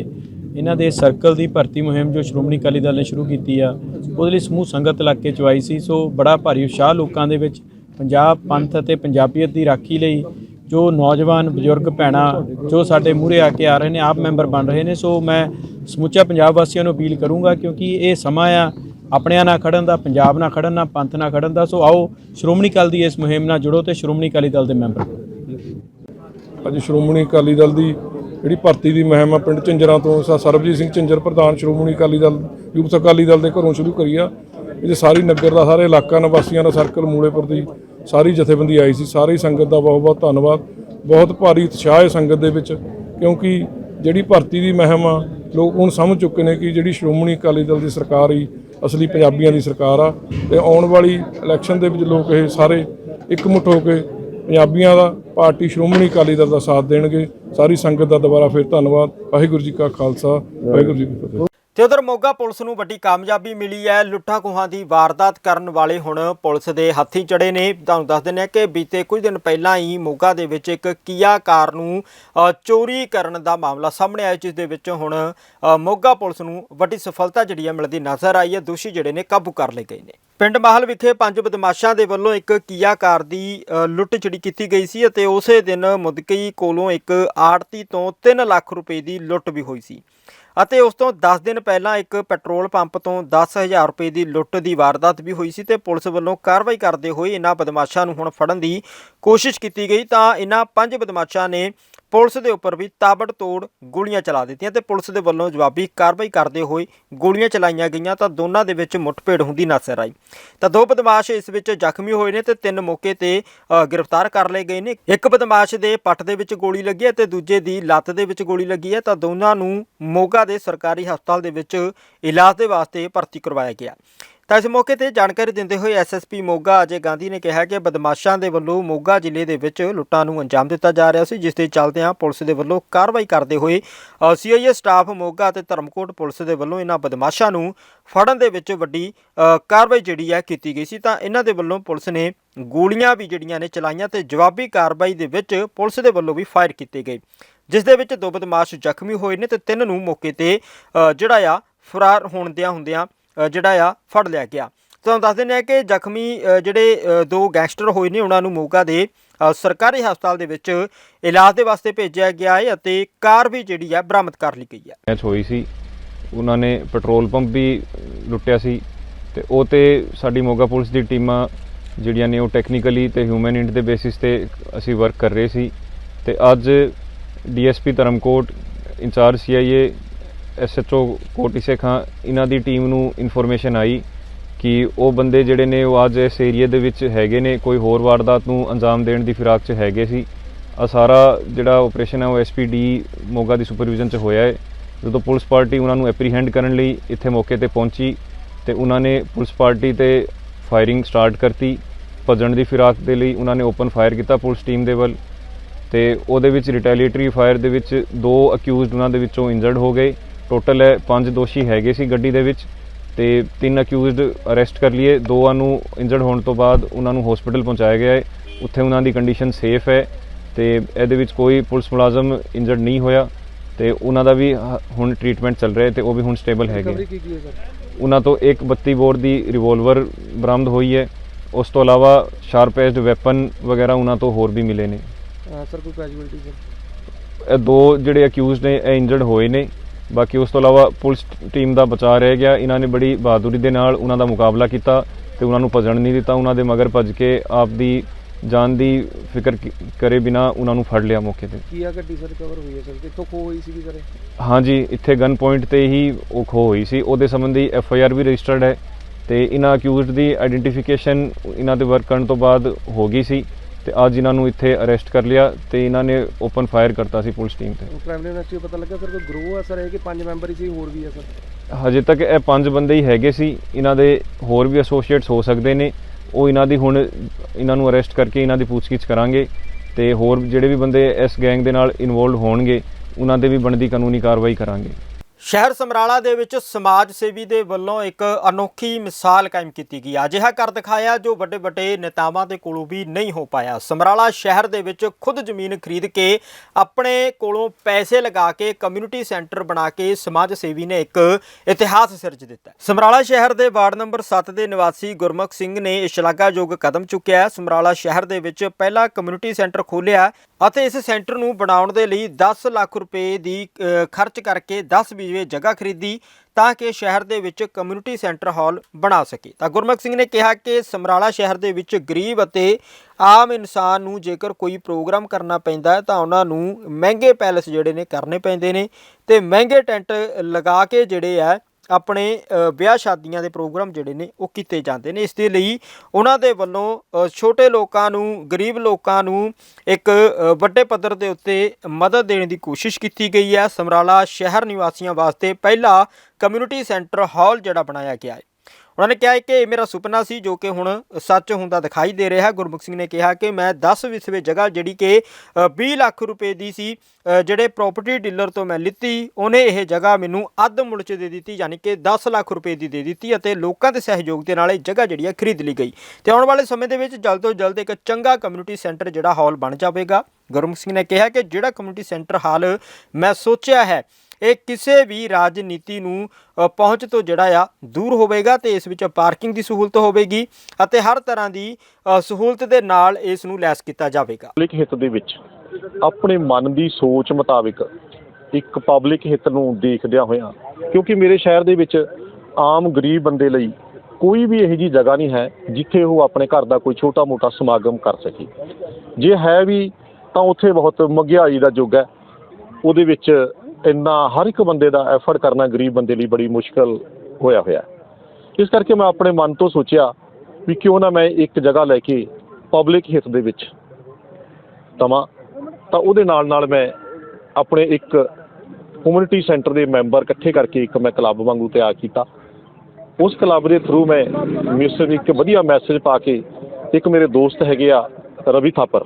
ਇਹਨਾਂ ਦੇ ਸਰਕਲ ਦੀ ਭਰਤੀ ਮੁਹਿੰਮ ਜੋ ਸ਼੍ਰੋਮਣੀ ਅਕਾਲੀ ਦਲ ਨੇ ਸ਼ੁਰੂ ਕੀਤੀ ਆ ਉਹਦੇ ਲਈ ਸਮੂਹ ਸੰਗਤ ਇਲਾਕੇ ਚ ਆਈ ਸੀ। ਸੋ ਬੜਾ ਭਾਰੀ ਉਤਸ਼ਾਹ ਲੋਕਾਂ ਦੇ ਵਿੱਚ ਪੰਜਾਬ ਪੰਥ ਅਤੇ ਪੰਜਾਬੀਅਤ ਦੀ ਰਾਖੀ ਲਈ ਜੋ ਨੌਜਵਾਨ ਬਜ਼ੁਰਗ ਭੈਣਾਂ ਜੋ ਸਾਡੇ ਮੂਹਰੇ ਆ ਕੇ ਆ ਰਹੇ ਨੇ, ਆਪ ਮੈਂਬਰ ਬਣ ਰਹੇ ਨੇ, ਸੋ ਮੈਂ ਸਮੁੱਚਾ ਪੰਜਾਬ ਵਾਸੀਆਂ ਨੂੰ ਅਪੀਲ ਕਰੂੰਗਾ ਕਿਉਂਕਿ ਇਹ ਸਮਾਂ ਆ ਆਪਣਿਆਂ ਨਾਲ ਖੜਨ ਦਾ, ਪੰਜਾਬ ਨਾਲ ਖੜਨ ਦਾ ਪੰਥ ਨਾਲ ਖੜਨ ਦਾ, ਸੋ ਆਓ ਸ਼੍ਰੋਮਣੀ ਅਕਾਲੀ ਦੀ ਇਸ ਮੁਹਿੰਮ ਨਾਲ ਜੁੜੋ ਤੇ ਸ਼੍ਰੋਮਣੀ ਅਕਾਲੀ ਦਲ ਦੇ ਮੈਂਬਰ ਅੱਜ ਸ਼੍ਰੋਮਣੀ ਅਕਾਲੀ ਦਲ ਦੀ ਜਿਹੜੀ ਭਰਤੀ ਦੀ ਮੁਹਿੰਮ ਆ, ਪਿੰਡ ਝਿੰਜਰਾਂ ਤੋਂ ਸਰਬਜੀਤ ਸਿੰਘ ਝਿੰਜਰ ਪ੍ਰਧਾਨ ਸ਼੍ਰੋਮਣੀ ਅਕਾਲੀ ਦਲ, ਯੂਥ ਅਕਾਲੀ ਦਲ ਦੇ ਘਰੋਂ ਸ਼ੁਰੂ ਕਰੀ ਆ। ਇਹਦੇ ਸਾਰੀ ਨਗਰ ਦਾ, ਸਾਰੇ ਇਲਾਕਾ ਨਿਵਾਸੀਆਂ ਦਾ ਸਰਕਲ ਮੂਲੇਪੁਰ ਦੀ ਸਾਰੀ ਜਥੇਬੰਦੀ ਆਈ ਸੀ, ਸਾਰੀ ਸੰਗਤ ਦਾ ਬਹੁਤ ਬਹੁਤ ਧੰਨਵਾਦ। ਬਹੁਤ ਭਾਰੀ ਉਤਸ਼ਾਹ ਹੈ ਸੰਗਤ ਦੇ ਵਿੱਚ, ਕਿਉਂਕਿ ਜਿਹੜੀ ਭਰਤੀ ਦੀ ਮਹਿਮ ਆ, ਲੋਕ ਹੁਣ ਸਮਝ ਚੁੱਕੇ ਨੇ ਕਿ ਜਿਹੜੀ ਸ਼੍ਰੋਮਣੀ ਅਕਾਲੀ ਦਲ ਦੀ ਸਰਕਾਰ ਹੀ ਅਸਲੀ ਪੰਜਾਬੀਆਂ ਦੀ ਸਰਕਾਰ ਆ ਤੇ ਆਉਣ ਵਾਲੀ ਇਲੈਕਸ਼ਨ ਦੇ ਵਿੱਚ ਲੋਕ ਇਹ ਸਾਰੇ ਇਕਮੁੱਠ ਹੋ ਕੇ ਪੰਜਾਬੀਆਂ ਦਾ ਪਾਰਟੀ ਸ਼੍ਰੋਮਣੀ ਅਕਾਲੀ ਦਲ ਦਾ ਸਾਥ ਦੇਣਗੇ। ਸਾਰੀ ਸੰਗਤ ਦਾ ਦੁਬਾਰਾ ਫਿਰ ਧੰਨਵਾਦ। ਵਾਹਿਗੁਰੂ ਜੀ ਕਾ ਖਾਲਸਾ, ਵਾਹਿਗੁਰੂ ਜੀ ਕੀ ਫਤਿਹ। ਤੇ ਉਧਰ ਮੋਗਾ ਪੁਲਿਸ ਨੂੰ ਵੱਡੀ ਕਾਮਯਾਬੀ ਮਿਲੀ ਹੈ, ਲੁੱਟਾਂ ਖੋਹਾਂ ਦੀ ਵਾਰਦਾਤ ਕਰਨ ਵਾਲੇ ਹੁਣ ਪੁਲਿਸ ਦੇ ਹੱਥੀ ਚੜੇ ਨੇ। ਤੁਹਾਨੂੰ ਦੱਸ ਦਿੰਦੇ ਹਾਂ ਕਿ ਬੀਤੇ ਕੁਝ ਦਿਨ ਪਹਿਲਾਂ ਹੀ ਮੋਗਾ ਦੇ ਵਿੱਚ ਇੱਕ ਕੀਆ ਕਾਰ ਨੂੰ ਚੋਰੀ ਕਰਨ ਦਾ ਮਾਮਲਾ ਸਾਹਮਣੇ ਆਇਆ, ਜਿਸ ਦੇ ਵਿੱਚ ਹੁਣ ਮੋਗਾ ਪੁਲਿਸ ਨੂੰ ਵੱਡੀ ਸਫਲਤਾ ਜਿਹੜੀ ਹੈ ਮਿਲਦੀ ਨਜ਼ਰ ਆਈ ਹੈ। ਦੋਸ਼ੀ ਜਿਹੜੇ ਨੇ ਕਾਬੂ ਕਰ ਲਏ ਗਏ ਨੇ। ਪਿੰਡ ਮਾਹਲ ਵਿਖੇ ਪੰਜ ਬਦਮਾਸ਼ਾਂ ਦੇ ਵੱਲੋਂ ਇੱਕ ਕੀਆ ਕਾਰ ਦੀ ਲੁੱਟ ਜਿਹੜੀ ਕੀਤੀ ਗਈ ਸੀ ਅਤੇ ਉਸੇ ਦਿਨ ਮੁਦਕਈ ਕੋਲੋਂ ਇੱਕ ਆੜਤੀ ਤੋਂ 3 ਲੱਖ ਰੁਪਏ ਦੀ ਲੁੱਟ ਵੀ ਹੋਈ ਸੀ। ਅਤੇ ਉਸ ਤੋਂ 10 ਦਿਨ ਪਹਿਲਾਂ ਇੱਕ ਪੈਟਰੋਲ ਪੰਪ ਤੋਂ 10000 ਰੁਪਏ ਦੀ ਲੁੱਟ ਦੀ ਵਾਰਦਾਤ ਵੀ ਹੋਈ ਸੀ ਤੇ ਪੁਲਿਸ ਵੱਲੋਂ ਕਾਰਵਾਈ ਕਰਦੇ ਹੋਏ ਇਹਨਾਂ ਬਦਮਾਸ਼ਾਂ ਨੂੰ ਹੁਣ ਫੜਨ ਦੀ ਕੋਸ਼ਿਸ਼ ਕੀਤੀ ਗਈ ਤਾਂ ਇਹਨਾਂ ਪੰਜ ਬਦਮਾਸ਼ਾਂ ਨੇ ਪੁਲਿਸ ਦੇ ਉੱਪਰ ਵੀ ਤਾਬੜਤੋੜ ਗੋਲੀਆਂ ਚਲਾ ਦਿੱਤੀਆਂ ਤੇ ਪੁਲਿਸ ਦੇ ਵੱਲੋਂ ਜਵਾਬੀ ਕਾਰਵਾਈ ਕਰਦੇ ਹੋਏ ਗੋਲੀਆਂ ਚਲਾਈਆਂ ਗਈਆਂ ਤਾਂ ਦੋਨਾਂ ਦੇ ਵਿੱਚ ਮੁੱਠਭੇੜ ਹੁੰਦੀ ਨਜ਼ਰ ਆਈ। ਤਾਂ ਦੋ ਬਦਮਾਸ਼ ਇਸ ਵਿੱਚ ਜ਼ਖਮੀ ਹੋਏ ਨੇ ਤੇ ਤਿੰਨ ਮੌਕੇ ਤੇ ਗ੍ਰਿਫਤਾਰ ਕਰ ਲਏ ਗਏ ਨੇ। ਇੱਕ ਬਦਮਾਸ਼ ਦੇ ਪੱਟ ਦੇ ਵਿੱਚ ਗੋਲੀ ਲੱਗੀ ਹੈ ਤੇ ਦੂਜੇ ਦੀ ਲੱਤ ਦੇ ਵਿੱਚ ਗੋਲੀ ਲੱਗੀ ਹੈ ਤਾਂ ਦੋਨਾਂ ਨੂੰ ਮੋਗਾ ਦੇ ਸਰਕਾਰੀ ਹਸਪਤਾਲ ਦੇ ਵਿੱਚ ਇਲਾਜ ਦੇ ਵਾਸਤੇ ਭਰਤੀ ਕਰਵਾਇਆ ਗਿਆ। ਤਾਂ ਇਸ ਮੌਕੇ ਤੇ ਜਾਣਕਾਰੀ ਦਿੰਦੇ ਹੋਏ ਐਸਐਸਪੀ ਮੋਗਾ ਅਜੇ ਗਾਂਧੀ ਨੇ ਕਿਹਾ ਕਿ ਬਦਮਾਸ਼ਾਂ ਦੇ ਵੱਲੋਂ ਮੋਗਾ ਜ਼ਿਲ੍ਹੇ ਦੇ ਵਿੱਚ ਲੁੱਟਾਂ ਨੂੰ ਅੰਜਾਮ ਦਿੱਤਾ ਜਾ ਰਿਹਾ ਸੀ, ਜਿਸ ਦੇ ਚੱਲਦਿਆਂ ਪੁਲਿਸ ਦੇ ਵੱਲੋਂ ਕਾਰਵਾਈ ਕਰਦੇ ਹੋਏ ਸੀਆਈਏ ਸਟਾਫ ਮੋਗਾ ਅਤੇ ਧਰਮਕੋਟ ਪੁਲਿਸ ਦੇ ਵੱਲੋਂ ਇਹਨਾਂ ਬਦਮਾਸ਼ਾਂ ਨੂੰ ਫੜਨ ਦੇ ਵਿੱਚ ਵੱਡੀ ਕਾਰਵਾਈ ਜਿਹੜੀ ਹੈ ਕੀਤੀ ਗਈ ਸੀ। ਤਾਂ ਇਹਨਾਂ ਦੇ ਵੱਲੋਂ ਪੁਲਿਸ ਨੇ ਗੋਲੀਆਂ ਵੀ ਜਿਹੜੀਆਂ ਨੇ ਚਲਾਈਆਂ ਤੇ ਜਵਾਬੀ ਕਾਰਵਾਈ ਦੇ ਵਿੱਚ ਪੁਲਿਸ ਦੇ ਵੱਲੋਂ ਵੀ ਫਾਇਰ ਕੀਤੇ ਗਏ, ਜਿਸ ਦੇ ਵਿੱਚ ਦੋ ਬਦਮਾਸ਼ ਜ਼ਖਮੀ ਹੋਏ ਨੇ ਤੇ ਤਿੰਨ ਨੂੰ ਮੌਕੇ ਤੇ ਜਿਹੜਾ ਆ ਫਰਾਰ ਹੋਣ ਦਿਆਂ ਹੁੰਦਿਆਂ ਜਿਹੜਾ ਆ, ਫੜ ਲਿਆ ਗਿਆ। ਤੁਹਾਨੂੰ ਦੱਸ ਦਿੰਦੇ ਹਾਂ ਕਿ ਜ਼ਖਮੀ ਜਿਹੜੇ ਦੋ ਗੈਂਗਸਟਰ ਹੋਏ ਨੇ, ਉਹਨਾਂ ਨੂੰ ਮੋਗਾ ਦੇ ਸਰਕਾਰੀ ਹਸਪਤਾਲ ਦੇ ਵਿੱਚ ਇਲਾਜ ਦੇ ਵਾਸਤੇ ਭੇਜਿਆ ਗਿਆ ਹੈ ਅਤੇ ਕਾਰ ਵੀ ਜਿਹੜੀ ਆ, ਬਰਾਮਦ ਕਰ ਲਈ ਗਈ ਹੈ ਮੈਚ ਹੋਈ ਸੀ। ਉਹਨਾਂ ਨੇ ਪੈਟਰੋਲ ਪੰਪ ਵੀ ਲੁੱਟਿਆ ਸੀ ਤੇ ਉਹ ਤੇ ਸਾਡੀ ਮੋਗਾ ਪੁਲਿਸ ਦੀ ਟੀਮਾਂ ਜਿਹੜੀਆਂ ਨੇ ਉਹ ਟੈਕਨੀਕਲੀ ਤੇ ਹਿਊਮਨ ਇੰਟ ਦੇ ਬੇਸਿਸ ਤੇ ਅਸੀਂ ਵਰਕ ਕਰ ਰਹੇ ਸੀ। ਤੇ ਅੱਜ DSP Dharamkot, in-charge CIA SHO Kotise Khan ਇਹਨਾਂ ਦੀ ਟੀਮ ਨੂੰ ਇਨਫੋਰਮੇਸ਼ਨ ਆਈ ਕਿ ਉਹ ਬੰਦੇ ਜਿਹੜੇ ਨੇ ਉਹ ਅੱਜ ਇਸ ਏਰੀਆ ਦੇ ਵਿੱਚ ਹੈਗੇ ਨੇ, ਕੋਈ ਹੋਰ ਵਾਰਦਾਤ ਨੂੰ ਅੰਜਾਮ ਦੇਣ ਦੀ ਫਿਰਾਕ 'ਚ ਹੈਗੇ ਸੀ। ਆ ਸਾਰਾ ਜਿਹੜਾ ਆਪਰੇਸ਼ਨ ਹੈ ਉਹ ਐਸਪੀਡੀ ਮੋਗਾ ਦੀ ਸੁਪਰਵਿਜ਼ਨ 'ਚ ਹੋਇਆ ਹੈ। ਜਦੋਂ ਪੁਲਿਸ ਪਾਰਟੀ ਉਹਨਾਂ ਨੂੰ ਐਪਰੀਹੈਂਡ ਕਰਨ ਲਈ ਇੱਥੇ ਮੌਕੇ ਤੇ ਪਹੁੰਚੀ ਤੇ ਉਹਨਾਂ ਨੇ ਪੁਲਿਸ ਪਾਰਟੀ ਤੇ ਫਾਇਰਿੰਗ ਸਟਾਰਟ ਕਰਤੀ। ਭੱਜਣ ਦੀ ਫਿਰਾਕ ਦੇ ਲਈ ਉਹਨਾਂ ਨੇ ਓਪਨ ਫਾਇਰ ਕੀਤਾ ਪੁਲਿਸ ਟੀਮ ਦੇ ਵੱਲ ਤੇ ਉਹਦੇ ਵਿੱਚ ਰਿਟੈਲੀਏਟਰੀ ਫਾਇਰ ਦੇ ਵਿੱਚ ਦੋ ਅਕਿਊਜ਼ਡ ਉਹਨਾਂ ਦੇ ਵਿੱਚੋਂ ਇੰਜਰਡ ਹੋ ਗਏ। ਟੋਟਲ ਹੈ ਪੰਜ ਦੋਸ਼ੀ ਹੈਗੇ ਸੀ ਗੱਡੀ ਦੇ ਵਿੱਚ ਤੇ ਤਿੰਨ ਅਕਿਊਜ਼ਡ ਅਰੈਸਟ ਕਰ ਲਈਏ। ਦੋਆਂ ਨੂੰ ਇੰਜਰਡ ਹੋਣ ਤੋਂ ਬਾਅਦ ਉਹਨਾਂ ਨੂੰ ਹਸਪੀਟਲ ਪਹੁੰਚਾਇਆ ਗਿਆ ਹੈ। ਉੱਥੇ ਉਹਨਾਂ ਦੀ ਕੰਡੀਸ਼ਨ ਸੇਫ ਹੈ ਤੇ ਇਹਦੇ ਵਿੱਚ ਕੋਈ ਪੁਲਿਸ ਮੁਲਾਜ਼ਮ ਇੰਜਰਡ ਨਹੀਂ ਹੋਇਆ ਤੇ ਉਹਨਾਂ ਦਾ ਵੀ ਹੁਣ ਟ੍ਰੀਟਮੈਂਟ ਚੱਲ ਰਿਹਾ ਹੈ ਤੇ ਉਹ ਵੀ ਹੁਣ ਸਟੇਬਲ ਹੈਗੇ ਉਹਨਾਂ ਤੋਂ ਇੱਕ 32 ਬੋਰ ਦੀ ਰਿਵੋਲਵਰ ਬਰਾਮਦ ਹੋਈ ਹੈ। ਉਸ ਤੋਂ ਇਲਾਵਾ ਸ਼ਾਰਪ ਐਜਡ ਵੈਪਨ ਵਗੈਰਾ ਉਹਨਾਂ ਤੋਂ ਹੋਰ ਵੀ ਮਿਲੇ ਨੇ। ਸਰ ਕੋਈ ਕੈਜੂਅਲਟੀ ਸਰ? ਇਹ ਦੋ ਜਿਹੜੇ ਅਕਿਊਜ਼ਡ ਨੇ ਇਹ ਇੰਜਰਡ ਹੋਏ ਨੇ। ਬਾਕੀ ਉਸ ਤੋਂ ਇਲਾਵਾ ਪੁਲਿਸ ਟੀਮ ਦਾ ਬਚਾਅ ਰਹਿ ਗਿਆ। ਇਹਨਾਂ ਨੇ ਬੜੀ ਬਹਾਦੁਰੀ ਦੇ ਨਾਲ ਉਹਨਾਂ ਦਾ ਮੁਕਾਬਲਾ ਕੀਤਾ ਤੇ ਉਹਨਾਂ ਨੂੰ ਭੱਜਣ ਨਹੀਂ ਦਿੱਤਾ। ਉਹਨਾਂ ਦੇ ਮਗਰ ਭੱਜ ਕੇ ਆਪ ਦੀ ਜਾਨ ਦੀ ਫਿਕਰ ਕਰੇ ਬਿਨਾ ਉਹਨਾਂ ਨੂੰ ਫੜ ਲਿਆ ਮੌਕੇ ਤੇ। ਕੀ ਆ ਗੱਡੀ ਸਰ ਕਵਰ ਹੋਈ ਹੈ ਸਰ? ਕਿੱਥੋਂ ਖੋ ਹੋਈ ਸੀਗੀ ਸਰ ਹਾਂਜੀ ਇੱਥੇ ਗਨ ਪੁਆਇੰਟ ਤੇ ਹੀ ਉਹ ਖੋ ਹੋਈ ਸੀ। ਉਹਦੇ ਸੰਬੰਧੀ ਐਫ ਆਈ ਆਰ ਵੀ ਰਜਿਸਟਰਡ ਹੈ ਤੇ ਇਹਨਾਂ ਅਕਿਊਜ਼ਡ ਦੀ ਆਇਡੈਂਟੀਫਿਕੇਸ਼ਨ ਇਹਨਾਂ ਦੇ ਵਰਕ ਕਰਨ ਤੋਂ ਬਾਅਦ ਹੋ ਗਈ ਸੀ। ਤੇ ਅੱਜ ਇਹਨਾਂ ਨੂੰ ਇੱਥੇ ਅਰੈਸਟ ਕਰ ਲਿਆ ਤੇ ਇਹਨਾਂ ਨੇ ਓਪਨ ਫਾਇਰ ਕਰਤਾ ਸੀ ਪੁਲਿਸ ਟੀਮ ਤੇ। ਪ੍ਰਾਇਮਰੀ ਯੂਨੀਵਰਸਿਟੀ ਪਤਾ ਲੱਗਾ ਸਰ ਕੋਈ ਗਰੋਹ ਆ ਸਰ ਇਹ ਕਿ ਪੰਜ ਮੈਂਬਰ ਹੀ ਸੀ ਹੋਰ ਵੀ ਆ ਸਰ? ਹਜੇ ਤੱਕ ਇਹ ਪੰਜ ਬੰਦੇ ਹੀ ਹੈਗੇ ਸੀ। ਇਹਨਾਂ ਦੇ ਹੋਰ ਵੀ ਐਸੋਸੀਏਟਸ ਹੋ ਸਕਦੇ ਨੇ। ਉਹ ਇਹਨਾਂ ਦੀ ਹੁਣ ਇਹਨਾਂ ਨੂੰ ਅਰੈਸਟ ਕਰਕੇ ਇਹਨਾਂ ਦੀ ਪੁੱਛਗਿੱਛ ਕਰਾਂਗੇ ਤੇ ਹੋਰ ਜਿਹੜੇ ਵੀ ਬੰਦੇ ਇਸ ਗੈਂਗ ਦੇ ਨਾਲ ਇਨਵੋਲਡ ਹੋਣਗੇ ਉਹਨਾਂ ਦੇ ਵੀ ਬਣਦੀ ਕਾਨੂੰਨੀ ਕਾਰਵਾਈ ਕਰਾਂਗੇ। ਸ਼ਹਿਰ ਸਮਰਾਲਾ ਦੇ ਵਿੱਚ ਸਮਾਜ ਸੇਵੀ ਦੇ ਵੱਲੋਂ ਇੱਕ ਅਨੋਖੀ ਮਿਸਾਲ ਕਾਇਮ ਕੀਤੀ ਗਈ। ਅਜਿਹਾ ਕਰ ਦਿਖਾਇਆ ਜੋ ਵੱਡੇ ਵੱਡੇ ਨੇਤਾਵਾਂ ਦੇ ਕੋਲੋਂ ਵੀ ਨਹੀਂ ਹੋ ਪਾਇਆ। ਸਮਰਾਲਾ ਸ਼ਹਿਰ ਦੇ ਵਿੱਚ ਖੁਦ ਜ਼ਮੀਨ ਖਰੀਦ ਕੇ ਆਪਣੇ ਕੋਲੋਂ ਪੈਸੇ ਲਗਾ ਕੇ ਕਮਿਊਨਿਟੀ ਸੈਂਟਰ ਬਣਾ ਕੇ ਸਮਾਜ ਸੇਵੀ ਨੇ ਇੱਕ ਇਤਿਹਾਸ ਸਿਰਜ ਦਿੱਤਾ। ਸਮਰਾਲਾ ਸ਼ਹਿਰ ਦੇ ਵਾਰਡ ਨੰਬਰ 7 ਦੇ ਨਿਵਾਸੀ ਗੁਰਮੁਖ ਸਿੰਘ ਨੇ ਇਹ ਸ਼ਲਾਘਾਯੋਗ ਕਦਮ ਚੁੱਕਿਆ। ਸਮਰਾਲਾ ਸ਼ਹਿਰ ਦੇ ਵਿੱਚ ਪਹਿਲਾ ਕਮਿਊਨਿਟੀ ਸੈਂਟਰ ਖੋਲ੍ਹਿਆ ਅਤੇ ਇਸ ਸੈਂਟਰ ਨੂੰ ਬਣਾਉਣ ਦੇ ਲਈ 10 ਲੱਖ ਰੁਪਏ ਦੀ ਖਰਚ ਕਰਕੇ 10 ਬੀਵੇ ਜਗ੍ਹਾ ਖਰੀਦੀ ਤਾਂ ਕਿ ਸ਼ਹਿਰ ਦੇ ਵਿੱਚ ਕਮਿਊਨਿਟੀ ਸੈਂਟਰ ਹਾਲ ਬਣਾ ਸਕੇ। ਤਾਂ ਗੁਰਮੁਖ ਸਿੰਘ ਨੇ ਕਿਹਾ ਕਿ ਸਮਰਾਲਾ ਸ਼ਹਿਰ ਦੇ ਵਿੱਚ ਗਰੀਬ ਅਤੇ ਆਮ ਇਨਸਾਨ ਨੂੰ ਜੇਕਰ ਕੋਈ ਪ੍ਰੋਗਰਾਮ ਕਰਨਾ ਪੈਂਦਾ ਤਾਂ ਉਹਨਾਂ ਨੂੰ ਮਹਿੰਗੇ ਪੈਲਸ ਜਿਹੜੇ ਨੇ ਕਰਨੇ ਪੈਂਦੇ ਨੇ ਤੇ ਮਹਿੰਗੇ ਟੈਂਟ ਲਗਾ ਕੇ ਜਿਹੜੇ ਆ ਆਪਣੇ ਵਿਆਹ ਸ਼ਾਦੀਆਂ ਦੇ ਪ੍ਰੋਗਰਾਮ ਜਿਹੜੇ ਨੇ, ਉਹ ਕੀਤੇ ਜਾਂਦੇ ਨੇ। ਇਸ ਦੇ ਲਈ ਉਹਨਾਂ ਦੇ ਵੱਲੋਂ ਛੋਟੇ ਲੋਕਾਂ ਨੂੰ, ਗਰੀਬ ਲੋਕਾਂ ਨੂੰ ਇੱਕ ਵੱਡੇ ਪੱਧਰ ਦੇ ਉੱਤੇ ਮਦਦ ਦੇਣ ਦੀ ਕੋਸ਼ਿਸ਼ ਕੀਤੀ ਗਈ ਹੈ। ਸਮਰਾਲਾ ਸ਼ਹਿਰ ਨਿਵਾਸੀਆਂ ਵਾਸਤੇ ਪਹਿਲਾ ਕਮਿਊਨਿਟੀ ਸੈਂਟਰ ਹਾਲ ਜਿਹੜਾ ਬਣਾਇਆ ਗਿਆ ਹੈ। ਉਹਨਾਂ ਨੇ ਕਿਹਾ ਕਿ ਇਹ ਮੇਰਾ ਸੁਪਨਾ ਸੀ ਜੋ ਕਿ ਹੁਣ ਸੱਚ ਹੁੰਦਾ ਦਿਖਾਈ ਦੇ ਰਿਹਾ। ਗੁਰਮੁਖ ਸਿੰਘ ਨੇ ਕਿਹਾ ਕਿ ਮੈਂ 10 ਵਿਸਵੇ ਜਗ੍ਹਾ ਜਿਹੜੀ ਕਿ ਅ, 20 ਲੱਖ ਰੁਪਏ ਦੀ ਸੀ ਜਿਹੜੇ ਪ੍ਰਾਪਰਟੀ ਡੀਲਰ ਤੋਂ ਮੈਂ ਲਿੱਤੀ ਉਹਨੇ ਇਹ ਜਗ੍ਹਾ ਮੈਨੂੰ ਅੱਧ ਮੁੱਲ 'ਚ ਦੇ ਦਿੱਤੀ ਯਾਨੀ ਕਿ 10 ਲੱਖ ਰੁਪਏ ਦੀ ਦੇ ਦਿੱਤੀ ਅਤੇ ਲੋਕਾਂ ਦੇ ਸਹਿਯੋਗ ਦੇ ਨਾਲ ਇਹ ਜਗ੍ਹਾ ਜਿਹੜੀ ਹੈ ਖਰੀਦ ਲਈ ਗਈ। ਤੇ ਆਉਣ ਵਾਲੇ ਸਮੇਂ ਦੇ ਵਿੱਚ ਜਲਦ ਤੋਂ ਜਲਦ ਇੱਕ ਚੰਗਾ ਕਮਿਊਨਿਟੀ ਸੈਂਟਰ ਜਿਹੜਾ ਹਾਲ ਬਣ ਜਾਵੇਗਾ। ਗੁਰਮੁਖ ਸਿੰਘ ਨੇ ਕਿਹਾ ਕਿ ਜਿਹੜਾ ਕਮਿਊਨਿਟੀ ਸੈਂਟਰ ਹਾਲ ਮੈਂ ਸੋਚਿਆ ਹੈ ਇਹ ਕਿਸੇ ਵੀ ਰਾਜਨੀਤੀ ਨੂੰ ਪਹੁੰਚ ਤੋਂ ਜਿਹੜਾ ਆ ਦੂਰ ਹੋਵੇਗਾ ਤੇ ਇਸ ਵਿੱਚ ਪਾਰਕਿੰਗ ਦੀ ਸਹੂਲਤ ਹੋਵੇਗੀ ਅਤੇ ਹਰ ਤਰ੍ਹਾਂ ਦੀ ਸਹੂਲਤ ਦੇ ਨਾਲ ਇਸ ਨੂੰ ਲੈਸ ਕੀਤਾ ਜਾਵੇਗਾ। ਪਬਲਿਕ ਹਿੱਤ ਦੇ ਵਿੱਚ ਆਪਣੇ ਮਨ ਦੀ ਸੋਚ ਮੁਤਾਬਿਕ ਇੱਕ ਪਬਲਿਕ ਹਿੱਤ ਨੂੰ ਦੇਖਦਿਆਂ ਹੋਇਆਂ, ਕਿਉਂਕਿ ਮੇਰੇ ਸ਼ਹਿਰ ਦੇ ਵਿੱਚ ਆਮ ਗਰੀਬ ਬੰਦੇ ਲਈ ਕੋਈ ਵੀ ਇਹੋ ਜਿਹੀ ਜਗ੍ਹਾ ਨਹੀਂ ਹੈ ਜਿੱਥੇ ਉਹ ਆਪਣੇ ਘਰ ਦਾ ਕੋਈ ਛੋਟਾ-ਮੋਟਾ ਸਮਾਗਮ ਕਰ ਸਕੇ। ਜੇ ਹੈ ਵੀ ਤਾਂ ਉੱਥੇ ਬਹੁਤ ਮਹਿੰਗਾਈ ਦਾ ਯੁੱਗ ਹੈ। ਉਹਦੇ ਵਿੱਚ ਇੰਨਾ ਹਰ ਇੱਕ ਬੰਦੇ ਦਾ ਐਫਰਟ ਕਰਨਾ ਗਰੀਬ ਬੰਦੇ ਲਈ ਬੜੀ ਮੁਸ਼ਕਲ ਹੋਇਆ ਹੋਇਆ ਇਸ ਕਰਕੇ ਮੈਂ ਆਪਣੇ ਮਨ ਤੋਂ ਸੋਚਿਆ ਵੀ ਕਿਉਂ ਨਾ ਮੈਂ ਇੱਕ ਜਗ੍ਹਾ ਲੈ ਕੇ ਪਬਲਿਕ ਹਿੱਤ ਦੇ ਵਿੱਚ ਤਮਾ ਤਾਂ ਉਹਦੇ ਨਾਲ ਨਾਲ ਮੈਂ ਆਪਣੇ ਇੱਕ ਕਮਿਊਨਿਟੀ ਸੈਂਟਰ ਦੇ ਮੈਂਬਰ ਇਕੱਠੇ ਕਰਕੇ ਇੱਕ ਮੈਂ ਕਲੱਬ ਵਾਂਗੂ ਤਿਆਰ ਕੀਤਾ। ਉਸ ਕਲੱਬ ਦੇ ਥਰੂ ਮੈਂ ਮੈਸੇਜ ਇੱਕ ਵਧੀਆ ਮੈਸੇਜ ਪਾ ਕੇ ਇੱਕ ਮੇਰੇ ਦੋਸਤ ਹੈਗੇ ਆ ਰਵੀ ਥਾਪਰ।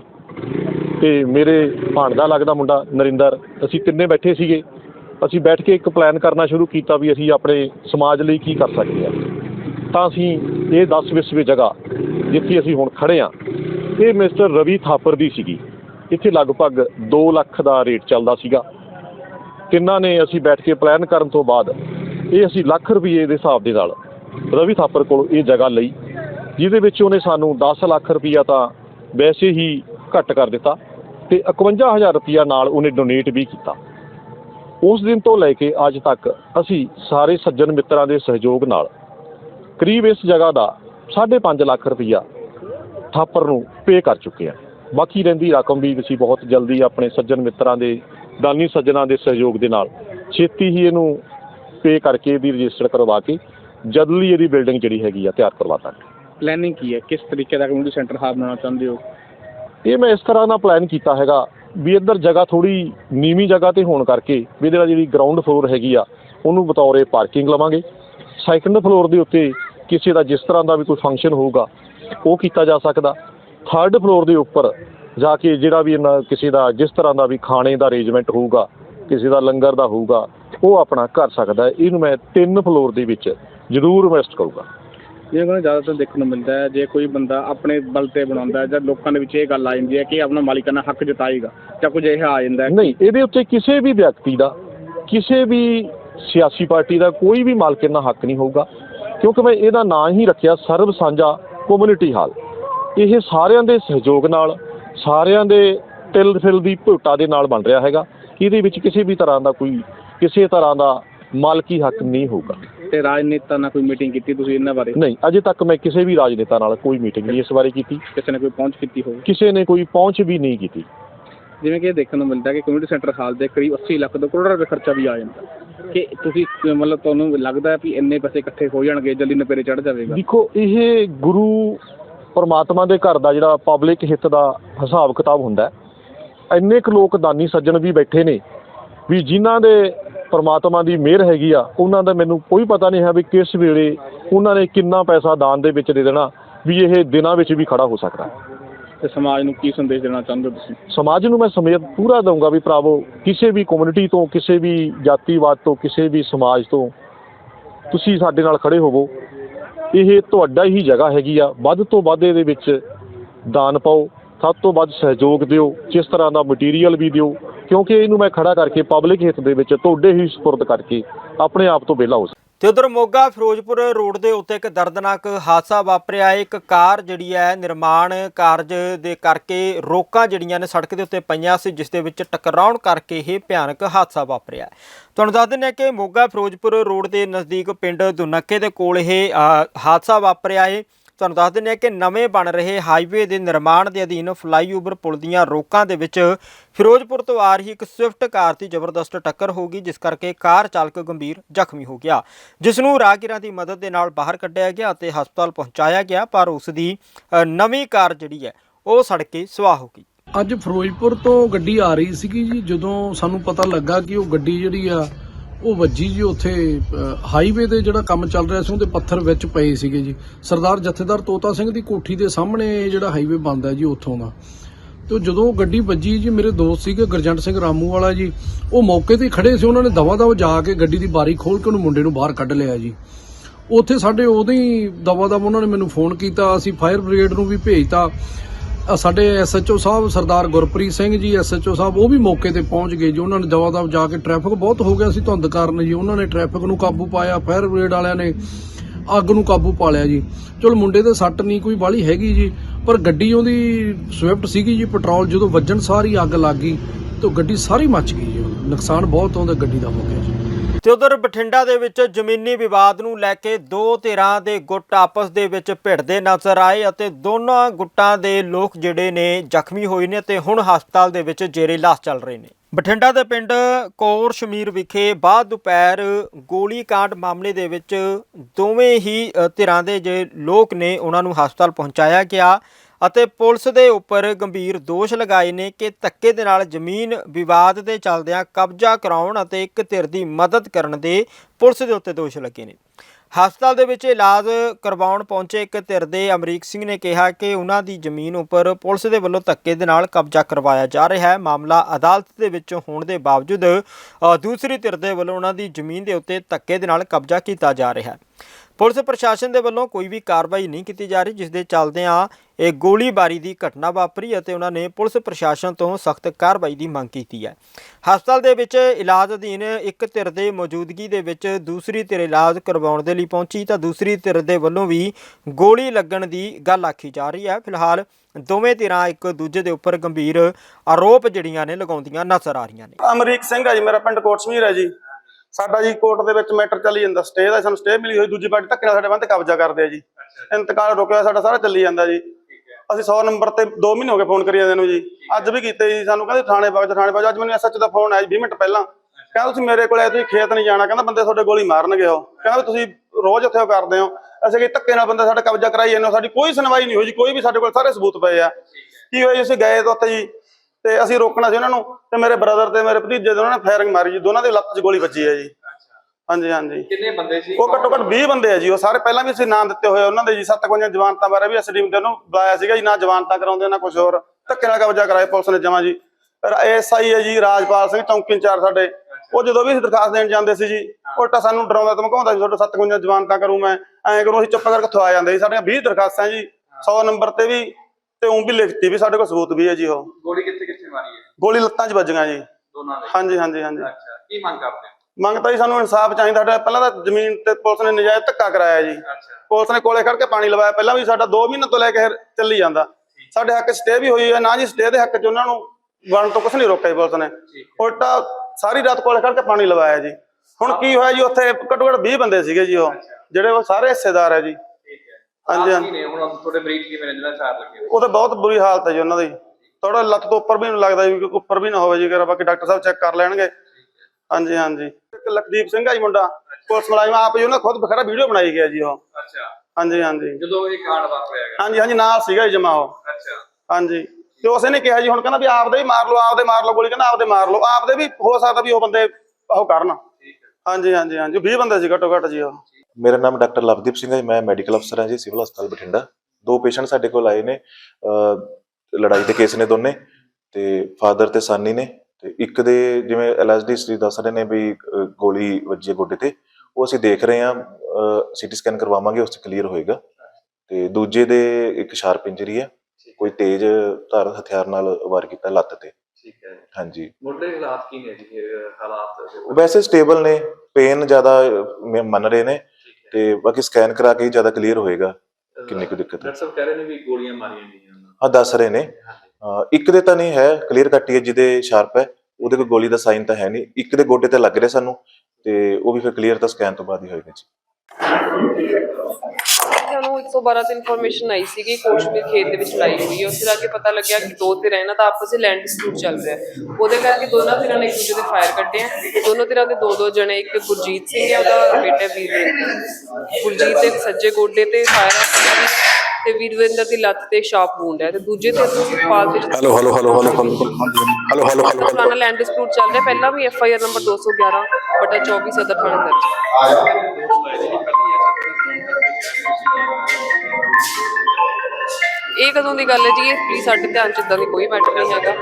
ਤੇ ਮੇਰੇ ਭਾਣਦਾ ਲੱਗਦਾ ਮੁੰਡਾ ਨਰਿੰਦਰ, ਅਸੀਂ ਤਿੰਨੇ ਬੈਠੇ ਸੀਗੇ। ਅਸੀਂ ਬੈਠ ਕੇ ਇੱਕ ਪਲਾਨ ਕਰਨਾ ਸ਼ੁਰੂ ਕੀਤਾ ਵੀ ਅਸੀਂ ਆਪਣੇ ਸਮਾਜ ਲਈ ਕੀ ਕਰ ਸਕਦੇ ਹਾਂ। ਤਾਂ ਅਸੀਂ ਇਹ 10 ਵਿਸਵੇ ਜਗ੍ਹਾ ਜਿੱਥੇ ਅਸੀਂ ਹੁਣ ਖੜੇ ਆ ਇਹ ਮਿਸਟਰ ਰਵੀ ਥਾਪਰ ਦੀ ਸੀਗੀ। ਇੱਥੇ ਲਗਭਗ 2 ਲੱਖ ਦਾ ਰੇਟ ਚੱਲਦਾ ਸੀਗਾ। ਤਿੰਨਾਂ ਨੇ ਅਸੀਂ ਬੈਠ ਕੇ ਪਲਾਨ ਕਰਨ ਤੋਂ ਬਾਅਦ ਇਹ ਅਸੀਂ ਲੱਖ ਰੁਪਏ ਦੇ ਹਿਸਾਬ ਦੇ ਨਾਲ ਰਵੀ ਥਾਪਰ ਕੋਲ ਇਹ ਜਗ੍ਹਾ ਲਈ, ਜਿਹਦੇ ਵਿੱਚ ਉਹਨੇ ਸਾਨੂੰ 10 ਲੱਖ ਰੁਪਈਆ ਤਾਂ ਵੈਸੇ ਹੀ ਘੱਟ ਕਰ ਦਿੱਤਾ। ਤੇ 51000 ਰੁਪਈਆ ਨਾਲ ਉਹਨੇ ਡੋਨੇਟ ਵੀ ਕੀਤਾ। ਉਸ ਦਿਨ ਤੋਂ ਲੈ ਕੇ ਅੱਜ ਤੱਕ ਅਸੀਂ ਸਾਰੇ ਸੱਜਣ ਮਿੱਤਰਾਂ ਦੇ ਸਹਿਯੋਗ ਨਾਲ ਕਰੀਬ ਇਸ ਜਗ੍ਹਾ ਦਾ 5.5 ਲੱਖ ਰੁਪਈਆ ਥਾਪਰ ਨੂੰ ਪੇ ਕਰ ਚੁੱਕੇ ਹਾਂ। ਬਾਕੀ ਰਹਿੰਦੀ ਰਕਮ ਵੀ ਅਸੀਂ ਬਹੁਤ ਜਲਦੀ ਆਪਣੇ ਸੱਜਣ ਮਿੱਤਰਾਂ ਦੇ, ਦਾਨੀ ਸੱਜਣਾ ਦੇ ਸਹਿਯੋਗ ਦੇ ਨਾਲ ਛੇਤੀ ਹੀ ਇਹਨੂੰ ਪੇ ਕਰਕੇ ਇਹਦੀ ਰਜਿਸਟਰ ਕਰਵਾ ਕੇ ਜਲਦੀ ਇਹਦੀ ਬਿਲਡਿੰਗ ਜਿਹੜੀ ਹੈਗੀ ਆ ਤਿਆਰ ਕਰਵਾ ਦਾਂਗੇ। ਪਲੈਨਿੰਗ ਕੀ ਹੈ? ਕਿਸ ਤਰੀਕੇ ਦਾ ਕਮਿਊਨਿਟੀ ਸੈਂਟਰ ਹਾਲ ਬਣਾਉਣਾ ਚਾਹੁੰਦੇ ਹੋ? ਇਹ ਮੈਂ ਇਸ ਤਰ੍ਹਾਂ ਦਾ ਪਲਾਨ ਕੀਤਾ ਹੈਗਾ ਵੀ ਇੱਧਰ ਜਗ੍ਹਾ ਥੋੜੀ ਨੀਵੀਂ ਜਗ੍ਹਾ ਤੇ ਹੋਣ ਕਰਕੇ ਵੀ ਇਹਦੇ ਨਾਲ ਜਿਹੜੀ ਗਰਾਊਂਡ ਫਲੋਰ ਹੈਗੀ ਆ, ਉਹਨੂੰ ਬਤੌਰੇ ਪਾਰਕਿੰਗ ਲਵਾਂਗੇ। ਸੈਕੰਡ ਫਲੋਰ ਦੇ ਉੱਤੇ ਕਿਸੇ ਦਾ ਜਿਸ ਤਰ੍ਹਾਂ ਦਾ ਵੀ ਕੋਈ ਫੰਕਸ਼ਨ ਹੋਊਗਾ, ਉਹ ਕੀਤਾ ਜਾ ਸਕਦਾ। ਥਰਡ ਫਲੋਰ ਦੇ ਉੱਪਰ ਜਾ ਕੇ ਜਿਹੜਾ ਵੀ ਇਹਨਾਂ ਕਿਸੇ ਦਾ ਜਿਸ ਤਰ੍ਹਾਂ ਦਾ ਵੀ ਖਾਣੇ ਦਾ ਅਰੇਂਜਮੈਂਟ ਹੋਊਗਾ, ਕਿਸੇ ਦਾ ਲੰਗਰ ਦਾ ਹੋਊਗਾ, ਉਹ ਆਪਣਾ ਕਰ ਸਕਦਾ। ਇਹਨੂੰ ਮੈਂ ਤਿੰਨ ਫਲੋਰ ਦੇ ਵਿੱਚ ਜ਼ਰੂਰ ਇਨਵੈਸਟ ਕਰੂੰਗਾ। ਜਿਵੇਂ ਕਿ ਜ਼ਿਆਦਾਤਰ ਦੇਖਣ ਨੂੰ ਮਿਲਦਾ ਹੈ, ਜੇ ਕੋਈ ਬੰਦਾ ਆਪਣੇ ਬਲ ਤੇ ਬਣਾਉਂਦਾ ਹੈ ਜਾਂ ਲੋਕਾਂ ਦੇ ਵਿੱਚ ਇਹ ਗੱਲ ਆ ਜਾਂਦੀ ਹੈ ਕਿ ਆਪਣਾ ਮਾਲਿਕਾਨਾ ਹੱਕ ਜਤਾਏਗਾ ਜਾਂ ਕੁਝ ਇਹ ਆ ਜਾਂਦਾ ਹੈ। ਨਹੀਂ, ਇਹਦੇ ਉੱਤੇ ਕਿਸੇ ਵੀ ਵਿਅਕਤੀ ਦਾ, ਕਿਸੇ ਵੀ ਸਿਆਸੀ ਪਾਰਟੀ ਦਾ ਕੋਈ ਵੀ ਮਾਲਕਾਨਾ ਹੱਕ ਨਹੀਂ ਹੋਊਗਾ, ਕਿਉਂਕਿ ਮੈਂ ਇਹਦਾ ਨਾਂ ਹੀ ਰੱਖਿਆ ਸਰਬ ਸਾਂਝਾ ਕਮਿਊਨਿਟੀ ਹਾਲ। ਇਹ ਸਾਰਿਆਂ ਦੇ ਸਹਿਯੋਗ ਨਾਲ, ਸਾਰਿਆਂ ਦੇ ਤਿਲ ਫਿਲ ਦੀ ਭੁਟਾ ਦੇ ਨਾਲ ਬਣ ਰਿਹਾ ਹੈਗਾ। ਇਹਦੇ ਵਿੱਚ ਕਿਸੇ ਵੀ ਤਰ੍ਹਾਂ ਦਾ ਕੋਈ, ਕਿਸੇ ਤਰ੍ਹਾਂ ਦਾ ਮਾਲਕੀ ਹੱਕ ਨਹੀਂ ਹੋਊਗਾ। ਤੇ ਰਾਜਨੇਤਾ ਨਾਲ ਕੋਈ ਮੀਟਿੰਗ ਕੀਤੀ ਤੁਸੀਂ ਇਹਨਾਂ ਬਾਰੇ? ਨਹੀਂ ਅਜੇ ਤੱਕ ਮੈਂ ਕਿਸੇ ਵੀ ਰਾਜਨੇਤਾ ਨਾਲ ਕੋਈ ਮੀਟਿੰਗ ਨਹੀਂ ਇਸ ਬਾਰੇ ਕੀਤੀ। ਕਿਸੇ ਨੇ ਕੋਈ ਪਹੁੰਚ ਕੀਤੀ ਹੋਵੇ? ਕਿਸੇ ਨੇ ਕੋਈ ਪਹੁੰਚ ਵੀ ਨਹੀਂ ਕੀਤੀ। ਜਿਵੇਂ ਕਿ ਇਹ ਦੇਖਣ ਨੂੰ ਮਿਲਦਾ ਕਿ ਕਮਿਊਨਿਟੀ ਸੈਂਟਰ ਹਾਲ ਦੇ ਕਰੀਬ 80 ਲੱਖ ਤੋਂ ਕਰੋੜ ਰੁਪਏ ਖਰਚਾ ਵੀ ਆ ਜਾਂਦਾ। ਕਿ ਤੁਸੀਂ ਮਤਲਬ ਤੁਹਾਨੂੰ ਲੱਗਦਾ ਹੈ ਵੀ ਇੰਨੇ ਪੈਸੇ ਇਕੱਠੇ ਹੋ ਜਾਣਗੇ ਜਲਦੀ ਨਪੇਰੇ ਚੜ ਜਾਵੇਗਾ? ਦੇਖੋ ਇਹ ਗੁਰੂ ਪਰਮਾਤਮਾ ਦੇ ਘਰ ਦਾ ਜਿਹੜਾ ਪਬਲਿਕ ਹਿੱਤ ਦਾ ਹਿਸਾਬ ਕਿਤਾਬ ਹੁੰਦਾ ਇੰਨੇ ਕੁ ਲੋਕ ਦਾਨੀ ਸੱਜਣ ਵੀ ਬੈਠੇ ਨੇ ਵੀ ਜਿਨ੍ਹਾਂ ਦੇ ਪਰਮਾਤਮਾ ਦੀ ਮਿਹਰ ਹੈਗੀ ਆ ਉਹਨਾਂ ਦਾ ਮੈਨੂੰ ਕੋਈ ਪਤਾ ਨਹੀਂ ਹੈ ਵੀ ਕਿਸ ਵੇਲੇ ਉਹਨਾਂ ਨੇ ਕਿੰਨਾ ਪੈਸਾ ਦਾਨ ਦੇ ਵਿੱਚ ਦੇ ਦੇਣਾ ਵੀ ਇਹ ਦਿਨਾਂ ਵਿੱਚ ਵੀ ਖੜਾ ਹੋ ਸਕਦਾ। ਤੇ ਸਮਾਜ ਨੂੰ ਕੀ ਸੰਦੇਸ਼ ਦੇਣਾ ਚਾਹੁੰਦੇ ਹੋ ਤੁਸੀਂ? ਸਮਾਜ ਨੂੰ ਮੈਂ ਸਮੇਤ ਪੂਰਾ ਦਊਂਗਾ ਵੀ ਭਰਾਵੋ ਕਿਸੇ ਵੀ ਕਮਿਊਨਿਟੀ ਤੋਂ ਕਿਸੇ ਵੀ ਜਾਤੀਵਾਦ ਤੋਂ ਕਿਸੇ ਵੀ ਸਮਾਜ ਤੋਂ ਤੁਸੀਂ ਸਾਡੇ ਨਾਲ ਖੜੇ ਹੋਵੋ। ਇਹ ਤੁਹਾਡਾ ਹੀ ਜਗ੍ਹਾ ਹੈਗੀ ਆ ਵੱਧ ਤੋਂ ਵੱਧ ਇਹਦੇ ਵਿੱਚ ਦਾਨ ਪਾਓ। ਸਭ ਤੋਂ ਵੱਧ ਸਹਿਯੋਗ ਦਿਓ, ਜਿਸ ਤਰ੍ਹਾਂ ਦਾ ਮਟੀਰੀਅਲ ਵੀ ਦਿਓ, ਕਿਉਂਕਿ ਇਹਨੂੰ ਮੈਂ ਖੜਾ ਕਰਕੇ ਪਬਲਿਕ ਹਿੱਤ ਦੇ ਵਿੱਚ ਤੁਹਾਡੇ ਹੀ ਸਪੁਰਦ ਕਰਕੇ ਆਪਣੇ ਆਪ ਤੋਂ ਵਿਹਲਾ ਹੋ ਸਕਾਂ ਤੇ ਉਧਰ ਮੋਗਾ ਫਿਰੋਜ਼ਪੁਰ ਰੋਡ ਦੇ ਉੱਤੇ ਇੱਕ ਦਰਦਨਾਕ ਹਾਦਸਾ ਵਾਪਰਿਆ ਹੈ। ਇੱਕ ਕਾਰ ਜਿਹੜੀ ਹੈ, ਨਿਰਮਾਣ ਕਾਰਜ ਦੇ ਕਰਕੇ ਰੋਕਾਂ ਜਿਹੜੀਆਂ ਨੇ ਸੜਕ ਦੇ ਉੱਤੇ ਪਈਆਂ ਸੀ, ਜਿਸ ਦੇ ਵਿੱਚ ਟਕਰਾਉਣ ਕਰਕੇ ਇਹ ਭਿਆਨਕ ਹਾਦਸਾ ਵਾਪਰਿਆ ਤੁਹਾਨੂੰ ਦੱਸ ਦਿੰਦੇ ਹਾਂ ਕਿ ਮੋਗਾ ਫਿਰੋਜ਼ਪੁਰ ਰੋਡ ਦੇ ਨਜ਼ਦੀਕ ਪਿੰਡ ਦੁਨੱਕੇ ਦੇ ਕੋਲ ਇਹ ਹਾਦਸਾ ਵਾਪਰਿਆ ਹੈ ਤੁਹਾਨੂੰ ਦੱਸ ਦਿੰਦੇ ਹਾਂ ਕਿ ਨਵੇਂ ਬਣ ਰਹੇ ਹਾਈਵੇ ਦੇ ਨਿਰਮਾਣ ਦੇ ਅਧੀਨ ਫਲਾਈਓਵਰ ਪੁਲ ਦੀਆਂ ਰੋਕਾਂ ਦੇ ਵਿੱਚ ਫਿਰੋਜ਼ਪੁਰ ਤੋਂ ਆ ਰਹੀ ਇੱਕ ਸਵਿਫਟ ਕਾਰ ਦੀ ਜ਼ਬਰਦਸਤ ਟੱਕਰ ਹੋ ਗਈ, ਜਿਸ ਕਰਕੇ ਕਾਰ ਚਾਲਕ ਗੰਭੀਰ ਜ਼ਖਮੀ ਹੋ ਗਿਆ। ਜਿਸ ਨੂੰ ਰਾਹਗੀਰਾਂ ਦੀ ਮਦਦ ਦੇ ਨਾਲ ਬਾਹਰ ਕੱਢਿਆ ਗਿਆ ਅਤੇ ਹਸਪਤਾਲ ਪਹੁੰਚਾਇਆ ਗਿਆ, ਪਰ ਉਸ ਦੀ ਨਵੀਂ ਕਾਰ ਜਿਹੜੀ ਹੈ, ਉਹ ਸੜ ਕੇ ਸਵਾਹ ਹੋ ਗਈ। ਅੱਜ ਫਿਰੋਜ਼ਪੁਰ ਤੋਂ ਗੱਡੀ ਆ ਰਹੀ ਸੀਗੀ ਜੀ, ਜਦੋਂ ਸਾਨੂੰ ਪਤਾ ਲੱਗਾ ਕਿ ਉਹ ਗੱਡੀ ਜਿਹੜੀ ਆ ਉਹ ਵੱਜੀ ਜੀ ਉੱਥੇ ਹਾਈਵੇ ਤੇ ਜਿਹੜਾ ਕੰਮ ਚੱਲ ਰਿਹਾ ਸੀ, ਉਹਦੇ ਪੱਥਰ ਵਿੱਚ ਪਏ ਸੀਗੇ ਜੀ। ਸਰਦਾਰ ਜਥੇਦਾਰ ਤੋਤਾ ਸਿੰਘ ਦੀ ਕੋਠੀ ਦੇ ਸਾਹਮਣੇ ਇਹ ਜਿਹੜਾ ਹਾਈਵੇ ਬਣਦਾ ਜੀ ਉੱਥੋਂ ਦਾ। ਤੇ ਜਦੋਂ ਉਹ ਗੱਡੀ ਵੱਜੀ ਜੀ, ਮੇਰੇ ਦੋਸਤ ਸੀਗੇ ਗੁਰਜੰਟ ਸਿੰਘ ਰਾਮੂ ਵਾਲਾ ਜੀ, ਉਹ ਮੌਕੇ ਤੇ ਹੀ ਖੜੇ ਸੀ, ਉਹਨਾਂ ਨੇ ਦਵਾ ਦਵ ਜਾ ਕੇ ਗੱਡੀ ਦੀ ਬਾਰੀ ਖੋਲ ਕੇ ਉਹਨੂੰ ਮੁੰਡੇ ਨੂੰ ਬਾਹਰ ਕੱਢ ਲਿਆ ਜੀ। ਉੱਥੇ ਸਾਡੇ ਉਦੋਂ ਹੀ ਦਵਾ ਦਵ ਉਹਨਾਂ ਨੇ ਮੈਨੂੰ ਫੋਨ ਕੀਤਾ, ਅਸੀਂ ਫਾਇਰ ਬ੍ਰਿਗੇਡ ਨੂੰ ਵੀ ਭੇਜਤਾ। ਸਾਡੇ ਐਸਐਚਓ ਸਾਹਿਬ ਸਰਦਾਰ ਗੁਰਪ੍ਰੀਤ ਸਿੰਘ ਜੀ ਐਸਐਚਓ ਸਾਹਿਬ ਉਹ ਵੀ ਮੌਕੇ ਤੇ ਪਹੁੰਚ ਗਏ ਜੀ। ਉਹਨਾਂ ਨੇ ਦਵਾ ਦਵ ਜਾ ਕੇ ਟ੍ਰੈਫਿਕ ਬਹੁਤ ਹੋ ਗਿਆ ਸੀ ਧੁੰਦ ਕਾਰਨ ਜੀ। ਉਹਨਾਂ ਨੇ ਟ੍ਰੈਫਿਕ ਨੂੰ ਕਾਬੂ ਪਾਇਆ, ਫਾਇਰ ਬ੍ਰਿਗੇਡ ਵਾਲਿਆਂ ਨੇ ਅੱਗ ਨੂੰ ਕਾਬੂ ਪਾ ਲਿਆ ਜੀ। ਚਲੋ ਮੁੰਡੇ ਦੇ ਸੱਟ ਨਹੀਂ ਕੋਈ ਬਾਲੀ ਹੈਗੀ ਜੀ, ਪਰ ਗੱਡੀ ਉਹਦੀ ਸਵਿਫਟ ਸੀਗੀ ਜੀ ਪੈਟਰੋਲ, ਜਦੋਂ ਵੱਜਣ ਸਾਰੀ ਅੱਗ ਲੱਗ ਗਈ, ਤੇ ਗੱਡੀ ਸਾਰੀ ਮੱਚ ਗਈ ਜੀ। ਨੁਕਸਾਨ ਬਹੁਤ ਆਉਂਦਾ ਗੱਡੀ ਦਾ ਹੋ ਗਿਆ ਜੀ। ਤੇ ਉਧਰ ਬਠਿੰਡਾ ਦੇ ਵਿੱਚ ਜ਼ਮੀਨੀ ਵਿਵਾਦ ਨੂੰ ਲੈ ਕੇ ਦੋ ਧਿਰਾਂ ਦੇ ਗੁੱਟ ਆਪਸ ਦੇ ਵਿੱਚ ਭਿੜਦੇ ਨਜ਼ਰ ਆਏ ਅਤੇ ਦੋਨਾਂ ਗੁੱਟਾਂ ਦੇ ਲੋਕ ਜਿਹੜੇ ਨੇ ਜ਼ਖਮੀ ਹੋਏ ਨੇ ਤੇ ਹੁਣ ਹਸਪਤਾਲ ਦੇ ਵਿੱਚ ਜੇਰੇ ਇਲਾਜ ਚੱਲ ਰਹੇ ਨੇ। ਬਠਿੰਡਾ ਦੇ ਪਿੰਡ ਕੌਰ ਸ਼ਮੀਰ ਵਿਖੇ ਬਾਅਦ ਦੁਪਹਿਰ ਗੋਲੀ ਕਾਂਡ ਮਾਮਲੇ ਦੇ ਵਿੱਚ ਦੋਵੇਂ ਹੀ ਧਿਰਾਂ ਦੇ ਜੇ ਲੋਕ ਨੇ ਉਹਨਾਂ ਨੂੰ ਹਸਪਤਾਲ ਪਹੁੰਚਾਇਆ ਗਿਆ। ਅਤੇ ਪੁਲਿਸ ਦੇ ਉੱਪਰ ਗੰਭੀਰ ਦੋਸ਼ ਲਗਾਏ ਨੇ ਕਿ ਧੱਕੇ ਦੇ ਨਾਲ ਜ਼ਮੀਨ ਵਿਵਾਦ ਦੇ ਚੱਲਦਿਆਂ ਕਬਜ਼ਾ ਕਰਾਉਣ ਅਤੇ ਇੱਕ ਧਿਰ ਦੀ ਮਦਦ ਕਰਨ ਦੇ ਪੁਲਿਸ ਦੇ ਉੱਤੇ ਦੋਸ਼ ਲੱਗੇ ਨੇ। ਹਸਪਤਾਲ ਦੇ ਵਿੱਚ ਇਲਾਜ ਕਰਵਾਉਣ ਪਹੁੰਚੇ ਇੱਕ ਧਿਰ ਦੇ ਅਮਰੀਕ ਸਿੰਘ ਨੇ ਕਿਹਾ ਕਿ ਉਹਨਾਂ ਦੀ ਜ਼ਮੀਨ ਉੱਪਰ ਪੁਲਿਸ ਦੇ ਵੱਲੋਂ ਧੱਕੇ ਦੇ ਨਾਲ ਕਬਜ਼ਾ ਕਰਵਾਇਆ ਜਾ ਰਿਹਾ ਹੈ। ਮਾਮਲਾ ਅਦਾਲਤ ਦੇ ਵਿੱਚ ਹੋਣ ਦੇ ਬਾਵਜੂਦ ਦੂਸਰੀ ਧਿਰ ਦੇ ਵੱਲੋਂ ਉਹਨਾਂ ਦੀ ਜ਼ਮੀਨ ਦੇ ਉੱਤੇ ਧੱਕੇ ਦੇ ਨਾਲ ਕਬਜ਼ਾ ਕੀਤਾ ਜਾ ਰਿਹਾ ਹੈ। ਪੁਲਿਸ ਪ੍ਰਸ਼ਾਸਨ ਦੇ ਵੱਲੋਂ ਕੋਈ ਵੀ ਕਾਰਵਾਈ ਨਹੀਂ ਕੀਤੀ ਜਾ ਰਹੀ ਜਿਸ ਦੇ ਚੱਲਦਿਆਂ ਇਹ ਗੋਲੀਬਾਰੀ ਦੀ ਘਟਨਾ ਵਾਪਰੀ ਅਤੇ ਉਹਨਾਂ ਨੇ ਪੁਲਿਸ ਪ੍ਰਸ਼ਾਸਨ ਤੋਂ ਸਖਤ ਕਾਰਵਾਈ ਦੀ ਮੰਗ ਕੀਤੀ ਹੈ। ਹਸਪਤਾਲ ਦੇ ਵਿੱਚ ਇਲਾਜ ਅਧੀਨ ਇੱਕ ਧਿਰ ਦੇ ਮੌਜੂਦਗੀ ਦੇ ਵਿੱਚ ਦੂਸਰੀ ਧਿਰ ਇਲਾਜ ਕਰਵਾਉਣ ਦੇ ਲਈ ਪਹੁੰਚੀ, ਤਾਂ ਦੂਸਰੀ ਧਿਰ ਦੇ ਵੱਲੋਂ ਵੀ ਗੋਲੀ ਲੱਗਣ ਦੀ ਗੱਲ ਆਖੀ ਜਾ ਰਹੀ ਹੈ। ਫਿਲਹਾਲ ਦੋਵੇਂ ਧਿਰਾਂ ਇੱਕ ਦੂਜੇ ਦੇ ਉੱਪਰ ਗੰਭੀਰ ਆਰੋਪ ਜਿਹੜੀਆਂ ਨੇ ਲਗਾਉਂਦੀਆਂ ਨਜ਼ਰ ਆ ਰਹੀਆਂ ਨੇ। ਅਮਰੀਕ ਸਿੰਘ ਹੈ ਜੀ, ਮੇਰਾ ਪਿੰਡ ਕੋਟ ਹੈ ਜੀ। ਸਾਡਾ ਜੀ ਕੋਰਟ ਦੇ ਵਿੱਚ ਮੈਟਰ ਚੱਲੀ ਜਾਂਦਾ ਸਟੇ ਦਾ ਸਾਨੂੰ ਸਟੇ ਮਿਲੀ ਹੋਈ ਦੂਜੀ ਪਾਰਟੀ ਧੱਕੇ ਨਾਲ ਸਾਡੇ ਬੰਦ ਕਬਜ਼ਾ ਕਰਦੇ ਆ ਜੀ। ਇੰਤਕਾਲ ਰੁਕਿਆ ਸਾਡਾ ਸਾਰਾ ਚੱਲੀ ਜਾਂਦਾ ਜੀ। ਅਸੀਂ 100 ਨੰਬਰ ਤੇ 2 ਮਹੀਨੇ ਹੋ ਗਏ ਫੋਨ ਕਰੀ ਜਾਂਦੇ ਨੂੰ ਜੀ। ਅੱਜ ਵੀ ਕੀਤੇ ਜੀ ਸਾਨੂੰ ਕਹਿੰਦੇ ਥਾਣੇ ਵਗ ਥਾਣੇ ਵਗ ਅੱਜ ਮੈਨੂੰ ਐਸਐਚ ਦਾ ਫੋਨ ਆਇਆ ਜੀ 20 ਮਿੰਟ ਪਹਿਲਾਂ। ਕਹਿੰਦਾ ਤੁਸੀਂ ਮੇਰੇ ਕੋਲ ਆਏ ਤੁਸੀਂ ਖੇਤ ਨਹੀਂ ਜਾਣਾ। ਕਹਿੰਦਾ ਬੰਦੇ ਤੁਹਾਡੇ ਗੋਲੀ ਮਾਰਨਗੇ ਉਹ। ਕਹਿੰਦਾ ਵੀ ਤੁਸੀਂ ਰੋਜ਼ ਉੱਥੇ ਉਹ ਕਰਦੇ ਹੋ। ਅਸੀਂ ਕਿ ਧੱਕੇ ਨਾਲ ਬੰਦੇ ਸਾਡਾ ਕਬਜ਼ਾ ਕਰਾਈ ਜਾਂਦੇ ਸਾਡੀ ਕੋਈ ਸੁਣਵਾਈ ਨਹੀਂ ਹੋਈ ਜੀ ਕੋਈ ਵੀ ਸਾਡੇ ਕੋਲ ਸਾਰੇ ਸਬੂਤ ਪਏ ਆ। ਕੀ ਹੋਇਆ ਜੀ ਅਸੀਂ ਗਏ ਤਾਂ ਉੱਥੇ ਜੀ ਤੇ ਅਸੀਂ ਰੋਕਣਾ ਸੀ ਉਹਨਾਂ ਨੂੰ ਤੇ ਮੇਰੇ ਬ੍ਰਦਰ ਤੇ ਮੇਰੇ ਭਤੀਜੇ ਦੇ ਉਹਨਾਂ ਨੇ ਫਾਇਰਿੰਗ ਮਾਰੀ ਜੀ ਦੋਨਾਂ ਦੇ ਲੱਤ 'ਚ ਗੋਲੀ ਵੱਜੀ ਹੈ ਜੀ। ਹਾਂਜੀ ਹਾਂਜੀ। ਕਿੰਨੇ ਬੰਦੇ ਸੀ? ਉਹ ਘੱਟੋ ਘੱਟ 20 ਬੰਦੇ ਆ ਜੀ ਉਹ ਸਾਰੇ ਪਹਿਲਾਂ ਵੀ ਅਸੀਂ ਨਾਮ ਦਿੱਤੇ ਹੋਏ ਉਹਨਾਂ ਦੇ ਜੀ 57 ਜਵਾਨਤਾਂ ਬਾਰੇ ਵੀ ਐਸਡੀਐਮ ਦੇ ਨੂੰ ਬੁਲਾਇਆ ਸੀਗਾ ਜੀ ਨਾ ਜਵਾਨਤਾਂ ਕਰਾਉਂਦੇ ਨਾ ਕੁਝ ਹੋਰ। ਧੱਕੇ ਨਾਲ ਕਬਜ਼ਾ ਕਰਾਏ ਪੁਲਿਸ ਨੇ ਜਮਾ ਜੀ। ਐਸਆਈ ਹੈ ਜੀ ਰਾਜਪਾਲ ਸਿੰਘ ਚੌਂਕੀ ਇੰਚਾਰਜ ਸਾਡੇ। ਉਹ ਜਦੋਂ ਵੀ ਅਸੀਂ ਦਰਖਾਸਤ ਦੇਣ ਜਾਂਦੇ ਸੀ ਜੀ ਉਲਟਾ ਸਾਨੂੰ ਡਰਾਉਂਦਾ ਧਮਕਾਉਂਦਾ ਸੀ ਤੁਹਾਡੇ 57 ਜਵਾਨਤਾਂ ਕਰੂੰ ਮੈਂ ਐਂ ਕਰੂੰ ਅਸੀਂ ਚੁੱਪ ਕਰਕੇ ਆ ਜਾਂਦੇ ਸੀ। ਸਾਡੀਆਂ 20 ਦਰਖਾਸਤਾਂ ਜੀ 100 ਨੰਬਰ ਤੇ ਵੀ ਤੇ ਉਹ ਵੀ ਲਿਖਤੀ ਵੀ ਸਾਡੇ ਕੋਲ ਸਬੂਤ ਵੀ ਹੈ ਜੀ ਉਹ। ਗੋਲੀ ਕਿੱਥੇ ਗੋਲੀ ਲੱਤਾਂ 'ਚ ਵੱਜੀਆਂ ਜੀ। ਦੋਨਾਂ ਦੇ। ਹਾਂਜੀ ਹਾਂਜੀ ਹਾਂਜੀ। ਅੱਛਾ ਕੀ ਮੰਗ ਕਰਦੇ ਹੋ? ਮੰਗ ਤਾਂ ਜੀ ਸਾਨੂੰ ਇਨਸਾਫ ਚਾਹੀਦਾ ਸਾਡਾ ਪਹਿਲਾਂ ਤਾਂ ਜ਼ਮੀਨ ਤੇ ਪੁਲਿਸ ਨੇ ਨਜਾਇਜ਼ ਧੱਕਾ ਕਰਾਇਆ ਜੀ। ਅੱਛਾ। ਪੁਲਿਸ ਨੇ ਕੋਲੇ ਖੜ ਕੇ ਪਾਣੀ ਲਵਾਇਆ। ਪਹਿਲਾਂ ਵੀ ਸਾਡਾ 2 ਮਹੀਨੇ ਤੋਂ ਲੈ ਕੇ ਚੱਲੀ ਜਾਂਦਾ। ਸਾਡੇ ਹੱਕ ਸਟੇ ਵੀ ਹੋਈ ਹੈ। ਨਾ ਜੀ ਸਟੇ ਦੇ ਹੱਕ 'ਚ ਉਹਨਾਂ ਨੂੰ ਵਣ ਤੋਂ ਕੁਝ ਨਹੀਂ ਰੋਕਿਆ ਪੁਲਿਸ ਨੇ। ਉਲਟਾ ਸਾਰੀ ਰਾਤ ਕੋਲੇ ਖੜ ਕੇ ਪਾਣੀ ਲਵਾਇਆ ਜੀ। ਹੁਣ ਕੀ ਹੋਇਆ ਜੀ? ਉੱਥੇ ਘੱਟੋ ਘੱਟ 20 ਬੰਦੇ ਸੀਗੇ ਜੀ ਉਹ। ਜਿਹੜੇ ਉਹ ਸਾਰੇ ਹਿੱਸੇਦਾਰ ਹੈ ਜੀ। ਠੀਕ ਹੈ। ਹਾਂਜੀ ਹਾਂਜੀ। ਹੁਣ ਤੁਹਾਡੇ ਮਰੀਜ਼ ਕਿਵੇਂ ਨੇ ਜਿਹਨਾਂ ਚਾਰ ਲੱਗੇ ਉਹ ਤਾਂ ਬਹੁਤ ਬੁਰੀ ਹਾਲਤ ਹੈ ਜੀ ਉਹਨਾਂ ਦੀ। ਥੋੜਾ ਲੱਤ ਤੋਂ ਉੱਪਰ ਵੀ ਨੂੰ ਲੱਗਦਾ ਜੀ ਕਿ ਉੱਪਰ ਵੀ ਨਾ ਹੋਵੇ ਜੀ ਕਰ ਬਾਕੀ ਡਾਕਟਰ ਸਾਹਿਬ ਚੈੱਕ ਕਰ ਲੈਣਗੇ। ਹਾਂਜੀ ਹਾਂਜੀ। ਇੱਕ ਲਖਦੀਪ ਸਿੰਘ ਆ ਜੀ ਮੁੰਡਾ ਪੁਲਿਸ ਮੁਲਾਜ਼ਮ ਆਪ ਜੀ ਉਹਨਾਂ ਖੁਦ ਬਖਰਾ ਵੀਡੀਓ ਬਣਾਈ ਗਿਆ ਜੀ ਉਹ। ਅੱਛਾ। ਹਾਂਜੀ ਹਾਂਜੀ। ਜਦੋਂ ਇਹ ਕਾਂਡ ਵਾਪਰਿਆ ਗਿਆ ਹਾਂਜੀ ਹਾਂਜੀ ਨਾਲ ਸੀਗਾ ਜੀ ਜਮਾ ਉਹ। ਅੱਛਾ। ਹਾਂਜੀ। ਤੇ ਉਸੇ ਨੇ ਕਿਹਾ ਜੀ ਹੁਣ ਕਹਿੰਦਾ ਵੀ ਆਪਦੇ ਹੀ ਮਾਰ ਲਓ ਆਪਦੇ ਮਾਰ ਲਓ ਗੋਲੀ ਕਹਿੰਦਾ ਆਪਦੇ ਮਾਰ ਲਓ। ਆਪਦੇ ਵੀ ਹੋ ਸਕਦਾ ਵੀ ਉਹ ਬੰਦੇ ਉਹ ਕਰਨ। ਹਾਂਜੀ ਹਾਂਜੀ ਹਾਂਜੀ। 20 ਬੰਦੇ ਸੀ ਘੱਟੋ ਘੱਟ ਜੀ ਉਹ। ਮੇਰਾ ਨਾਮ ਡਾਕਟਰ ਲਵਦੀਪ ਸਿੰਘ ਹੈ ਮੈਂ ਮੈਡੀਕਲ ਅਫਸਰ ਹਾਂ ਜੀ ਸਿਵਲ ਹਸਪਤਾਲ ਬਠਿੰਡਾ। ਦੋ ਪੇਸ਼ੈਂਟ ਸਾਡੇ ਕੋਲ ਆਏ ਨੇ। ਲੜਾਈ ਦੇ ਕੇਸ ਨੇ ਦੋਨੇ ਤੇ ਫਾਦਰ ਤੇ ਸਨ ਨੇ ਤੇ ਇੱਕ ਦੇ ਜਿਵੇਂ ਐਲਐਸਡੀ ਸ੍ਰੀ ਦੱਸ ਰਹੇ ਨੇ ਵੀ ਗੋਲੀ ਵੱਜੀ ਗੋਡੇ ਤੇ ਉਹ ਅਸੀਂ ਦੇਖ ਰਹੇ ਹਾਂ ਸੀਟੀ ਸਕੈਨ ਕਰਵਾਵਾਂਗੇ ਉਸ 'ਚ ਕਲੀਅਰ ਹੋਏਗਾ ਤੇ ਦੂਜੇ ਦੇ ਇੱਕ ਸ਼ਾਰਪ ਇੰਜਰੀ ਹੈ ਕੋਈ ਤੇਜ਼ ਧਾਰ ਹਥਿਆਰ ਨਾਲ ਵਾਰ ਕੀਤਾ ਲੱਤ ਤੇ। ਠੀਕ ਹੈ। ਹਾਂਜੀ। ਮੁੱਢਲੇ ਹਾਲਾਤ ਕੀ ਨੇ ਜੀ ਹਾਲਾਤ? ਵੈਸੇ ਸਟੇਬਲ ਨੇ ਪੇਨ ਜ਼ਿਆਦਾ ਮੰਨ ਰਹੇ ਨੇ ਤੇ ਬਾਕੀ ਸਕੈਨ ਕਰਾ ਕੇ ਹੀ ਜ਼ਿਆਦਾ ਕਲੀਅਰ ਹੋਏਗਾ ਕਿੰਨੀ ਕੁ ਦਿੱਕਤ ਹੈ। ਡਾਕਟਰ ਸਾਹਿਬ ਕਹਿ ਰਹੇ ਨੇ ਵੀ ਗੋਲੀਆਂ ਮਾਰੀਆਂ ਗਈਆਂ ਹਾਂ ਦੱਸ ਰਹੇ ਨੇ। ਅਹ, ਇੱਕ ਦੇ ਤਾਂ ਨਹੀਂ ਹੈ ਕਲੀਅਰ ਕੱਟ ਹੀ ਹੈ ਜਿਹਦੇ ਸ਼ਾਰਪ ਹੈ। ਉਹਦੇ ਕੋਈ ਗੋਲੀ ਦਾ ਸਾਈਨ ਤਾਂ ਹੈ ਨਹੀਂ। ਇੱਕ ਦੇ ਗੋਡੇ ਤੇ ਲੱਗ ਰਿਹਾ ਸਾਨੂੰ ਤੇ ਉਹ ਵੀ ਫਿਰ ਕਲੀਅਰ ਤਾਂ ਸਕੈਨ ਤੋਂ ਬਾਅਦ ਹੀ ਹੋਏਗਾ ਜੀ। ਸਾਨੂੰ 112 ਤੇ ਇਨਫੋਰਮੇਸ਼ਨ ਆਈ ਸੀ ਕਿ ਕੋਸ਼ਮੀਰ ਖੇਤ ਦੇ ਵਿੱਚ ਲੜਾਈ ਹੋਈ ਹੈ। ਉੱਥੇ ਜਾ ਕੇ ਪਤਾ ਲੱਗਿਆ ਕਿ ਦੋ ਧਿਰਾਂ ਇਹਨਾਂ ਦਾ ਆਪਸ ਵਿੱਚ ਲੈਂਡ ਡਿਸਪਿਊਟ ਚੱਲ ਰਿਹਾ ਹੈ। ਉਹਦੇ ਕਰਕੇ ਦੋਨਾਂ ਧਿਰਾਂ ਨੇ ਇੱਕ ਦੂਜੇ ਦੇ ਫਾਇਰ ਕੱਢੇ ਆ ਦੋਨੋਂ ਧਿਰਾਂ ਦੇ ਦੋ ਦੋ ਜਣੇ ਇੱਕ ਗੁਰਜੀਤ ਸਿੰਘ ਹੈ ਉਹਦਾ ਬੇਟਾ ਵੀਰਵਿੰਦਰ ਗੁਰਜੀਤ ਦੇ ਸੱਜੇ ਗੋਡੇ ਤੇ ਫਾਇਰ ਤੇ ਵੀਰਵਿੰਦਰ ਦੀ ਲੱਤ ਤੇ ਸ਼ਾਰਪ ਵੂੰਡ ਹੈ ਤੇ ਦੂਜੇ ਤੇ ਸੁਖਪਾਲ ਦੇ hello hello hello hello hello hello hello ਪੁਰਾਣਾ ਲੈਂਡ ਡਿਸਪਿਊਟ ਚੱਲ ਰਿਹਾ। ਪਹਿਲਾਂ ਵੀ ਐਫ ਆਈ ਆਰ ਨੰਬਰ 211 ਬਟਾ 24 ਸਦਰ ਥਾਣੇ ਦਰਜ। ਇਹ ਕਦੋਂ ਦੀ ਗੱਲ ਹੈ ਜੀ? ਇਹ ਪਲੀਜ਼ ਸਾਡੇ ਧਿਆਨ ਚ ਇਦਾਂ ਦੀ ਕੋਈ ਮੈਟਰ ਨਹੀਂ ਹੈਗਾ।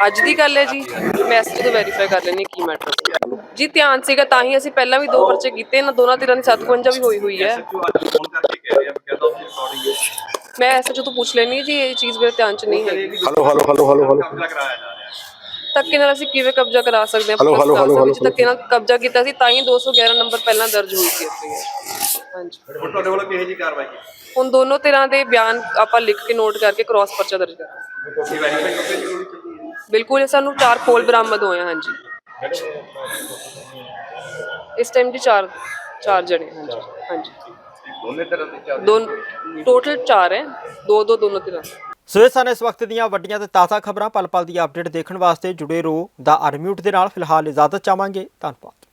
ਅੱਜ ਦੀ ਗੱਲ ਹੈ ਜੀ। ਮੈਂ ਤੋਂ ਵੈਰੀਫਾਈ ਕਰ ਲੈਣੀ ਕੀ ਮੈਟਰ ਸੀ ਜੀ ਧਿਆਨ ਸੀਗਾ ਤਾਂ ਹੀ ਅਸੀਂ ਪਹਿਲਾਂ ਵੀ ਦੋ ਪਰਚੇ ਕੀਤੇ ਇਹਨਾਂ ਦੋਨਾਂ ਧਿਰਾਂ ਦੀ 57 ਵੀ ਹੋਈ ਹੋਈ ਹੈ। ਮੈਂ ਐਸਐਚਓ ਤੋਂ ਪੁੱਛ ਲੈਣੀ ਜੀ ਇਹ ਚੀਜ਼ ਮੇਰੇ ਧਿਆਨ ਚ ਨਹੀਂ ਹੈਗੀ। Hello hello hello hello hello ਧੱਕੇ ਨਾਲ ਅਸੀਂ ਕਿਵੇਂ ਕਬਜ਼ਾ ਕਰਾ ਸਕਦੇ ਹਾਂ? Hello, hello, hello, hello. ਧੱਕੇ ਨਾਲ ਕਬਜ਼ਾ ਕੀਤਾ ਸੀ ਤਾਂ ਹੀ 211 ਨੰਬਰ ਪਹਿਲਾਂ ਦਰਜ ਹੋਈ ਸੀ ਹਾਂਜੀ। ਤੁਹਾਡੇ ਵੱਲੋਂ ਕਿਹੋ ਜੀ ਕਾਰਵਾਈ ਕੀਤੀ ਹੁਣ ਦੋਨੋਂ ਤਰ੍ਹਾਂ ਦੇ ਬਿਆਨ ਆਪਾਂ ਲਿਖ ਕੇ ਨੋਟ ਕਰਕੇ ਕ੍ਰਾਸ ਪਰਚਾ ਦਰਜ ਕਰਾਂਗੇ। ਜੀ ਬਿਲਕੁਲ ਇਹ ਸਾਨੂੰ ਚਾਰ ਖੋਲ ਬਰਾਮਦ ਹੋਏ ਆ, ਹਾਂਜੀ। ਇਸ ਟਾਈਮ ਜੀ ਚਾਰ ਚਾਰ ਜਣੇ ਹਾਂਜੀ ਹਾਂਜੀ। ਦੋਨੇ ਤਰ੍ਹਾਂ ਦੇ ਚੱਲ ਦੋ ਟੋਟਲ ਚਾਰ ਹੈ। ਦੋ ਦੋ ਦੋਨੋਂ ਤਰ੍ਹਾਂ। ਸੋ ਇਹ ਸਨ ਇਸ ਵਕਤ ਦੀਆਂ ਵੱਡੀਆਂ ਤੇ ਤਾਜ਼ਾ ਖਬਰਾਂ ਪਲ ਪਲ ਦੀ ਅਪਡੇਟ ਦੇਖਣ ਵਾਸਤੇ ਜੁੜੇ ਰਹੋ ਦਾ ਅਰਮਿਊਟ ਦੇ ਨਾਲ। ਫਿਲਹਾਲ ਇਜਾਜ਼ਤ ਚਾਹਾਂਗੇ। ਧੰਨਵਾਦ।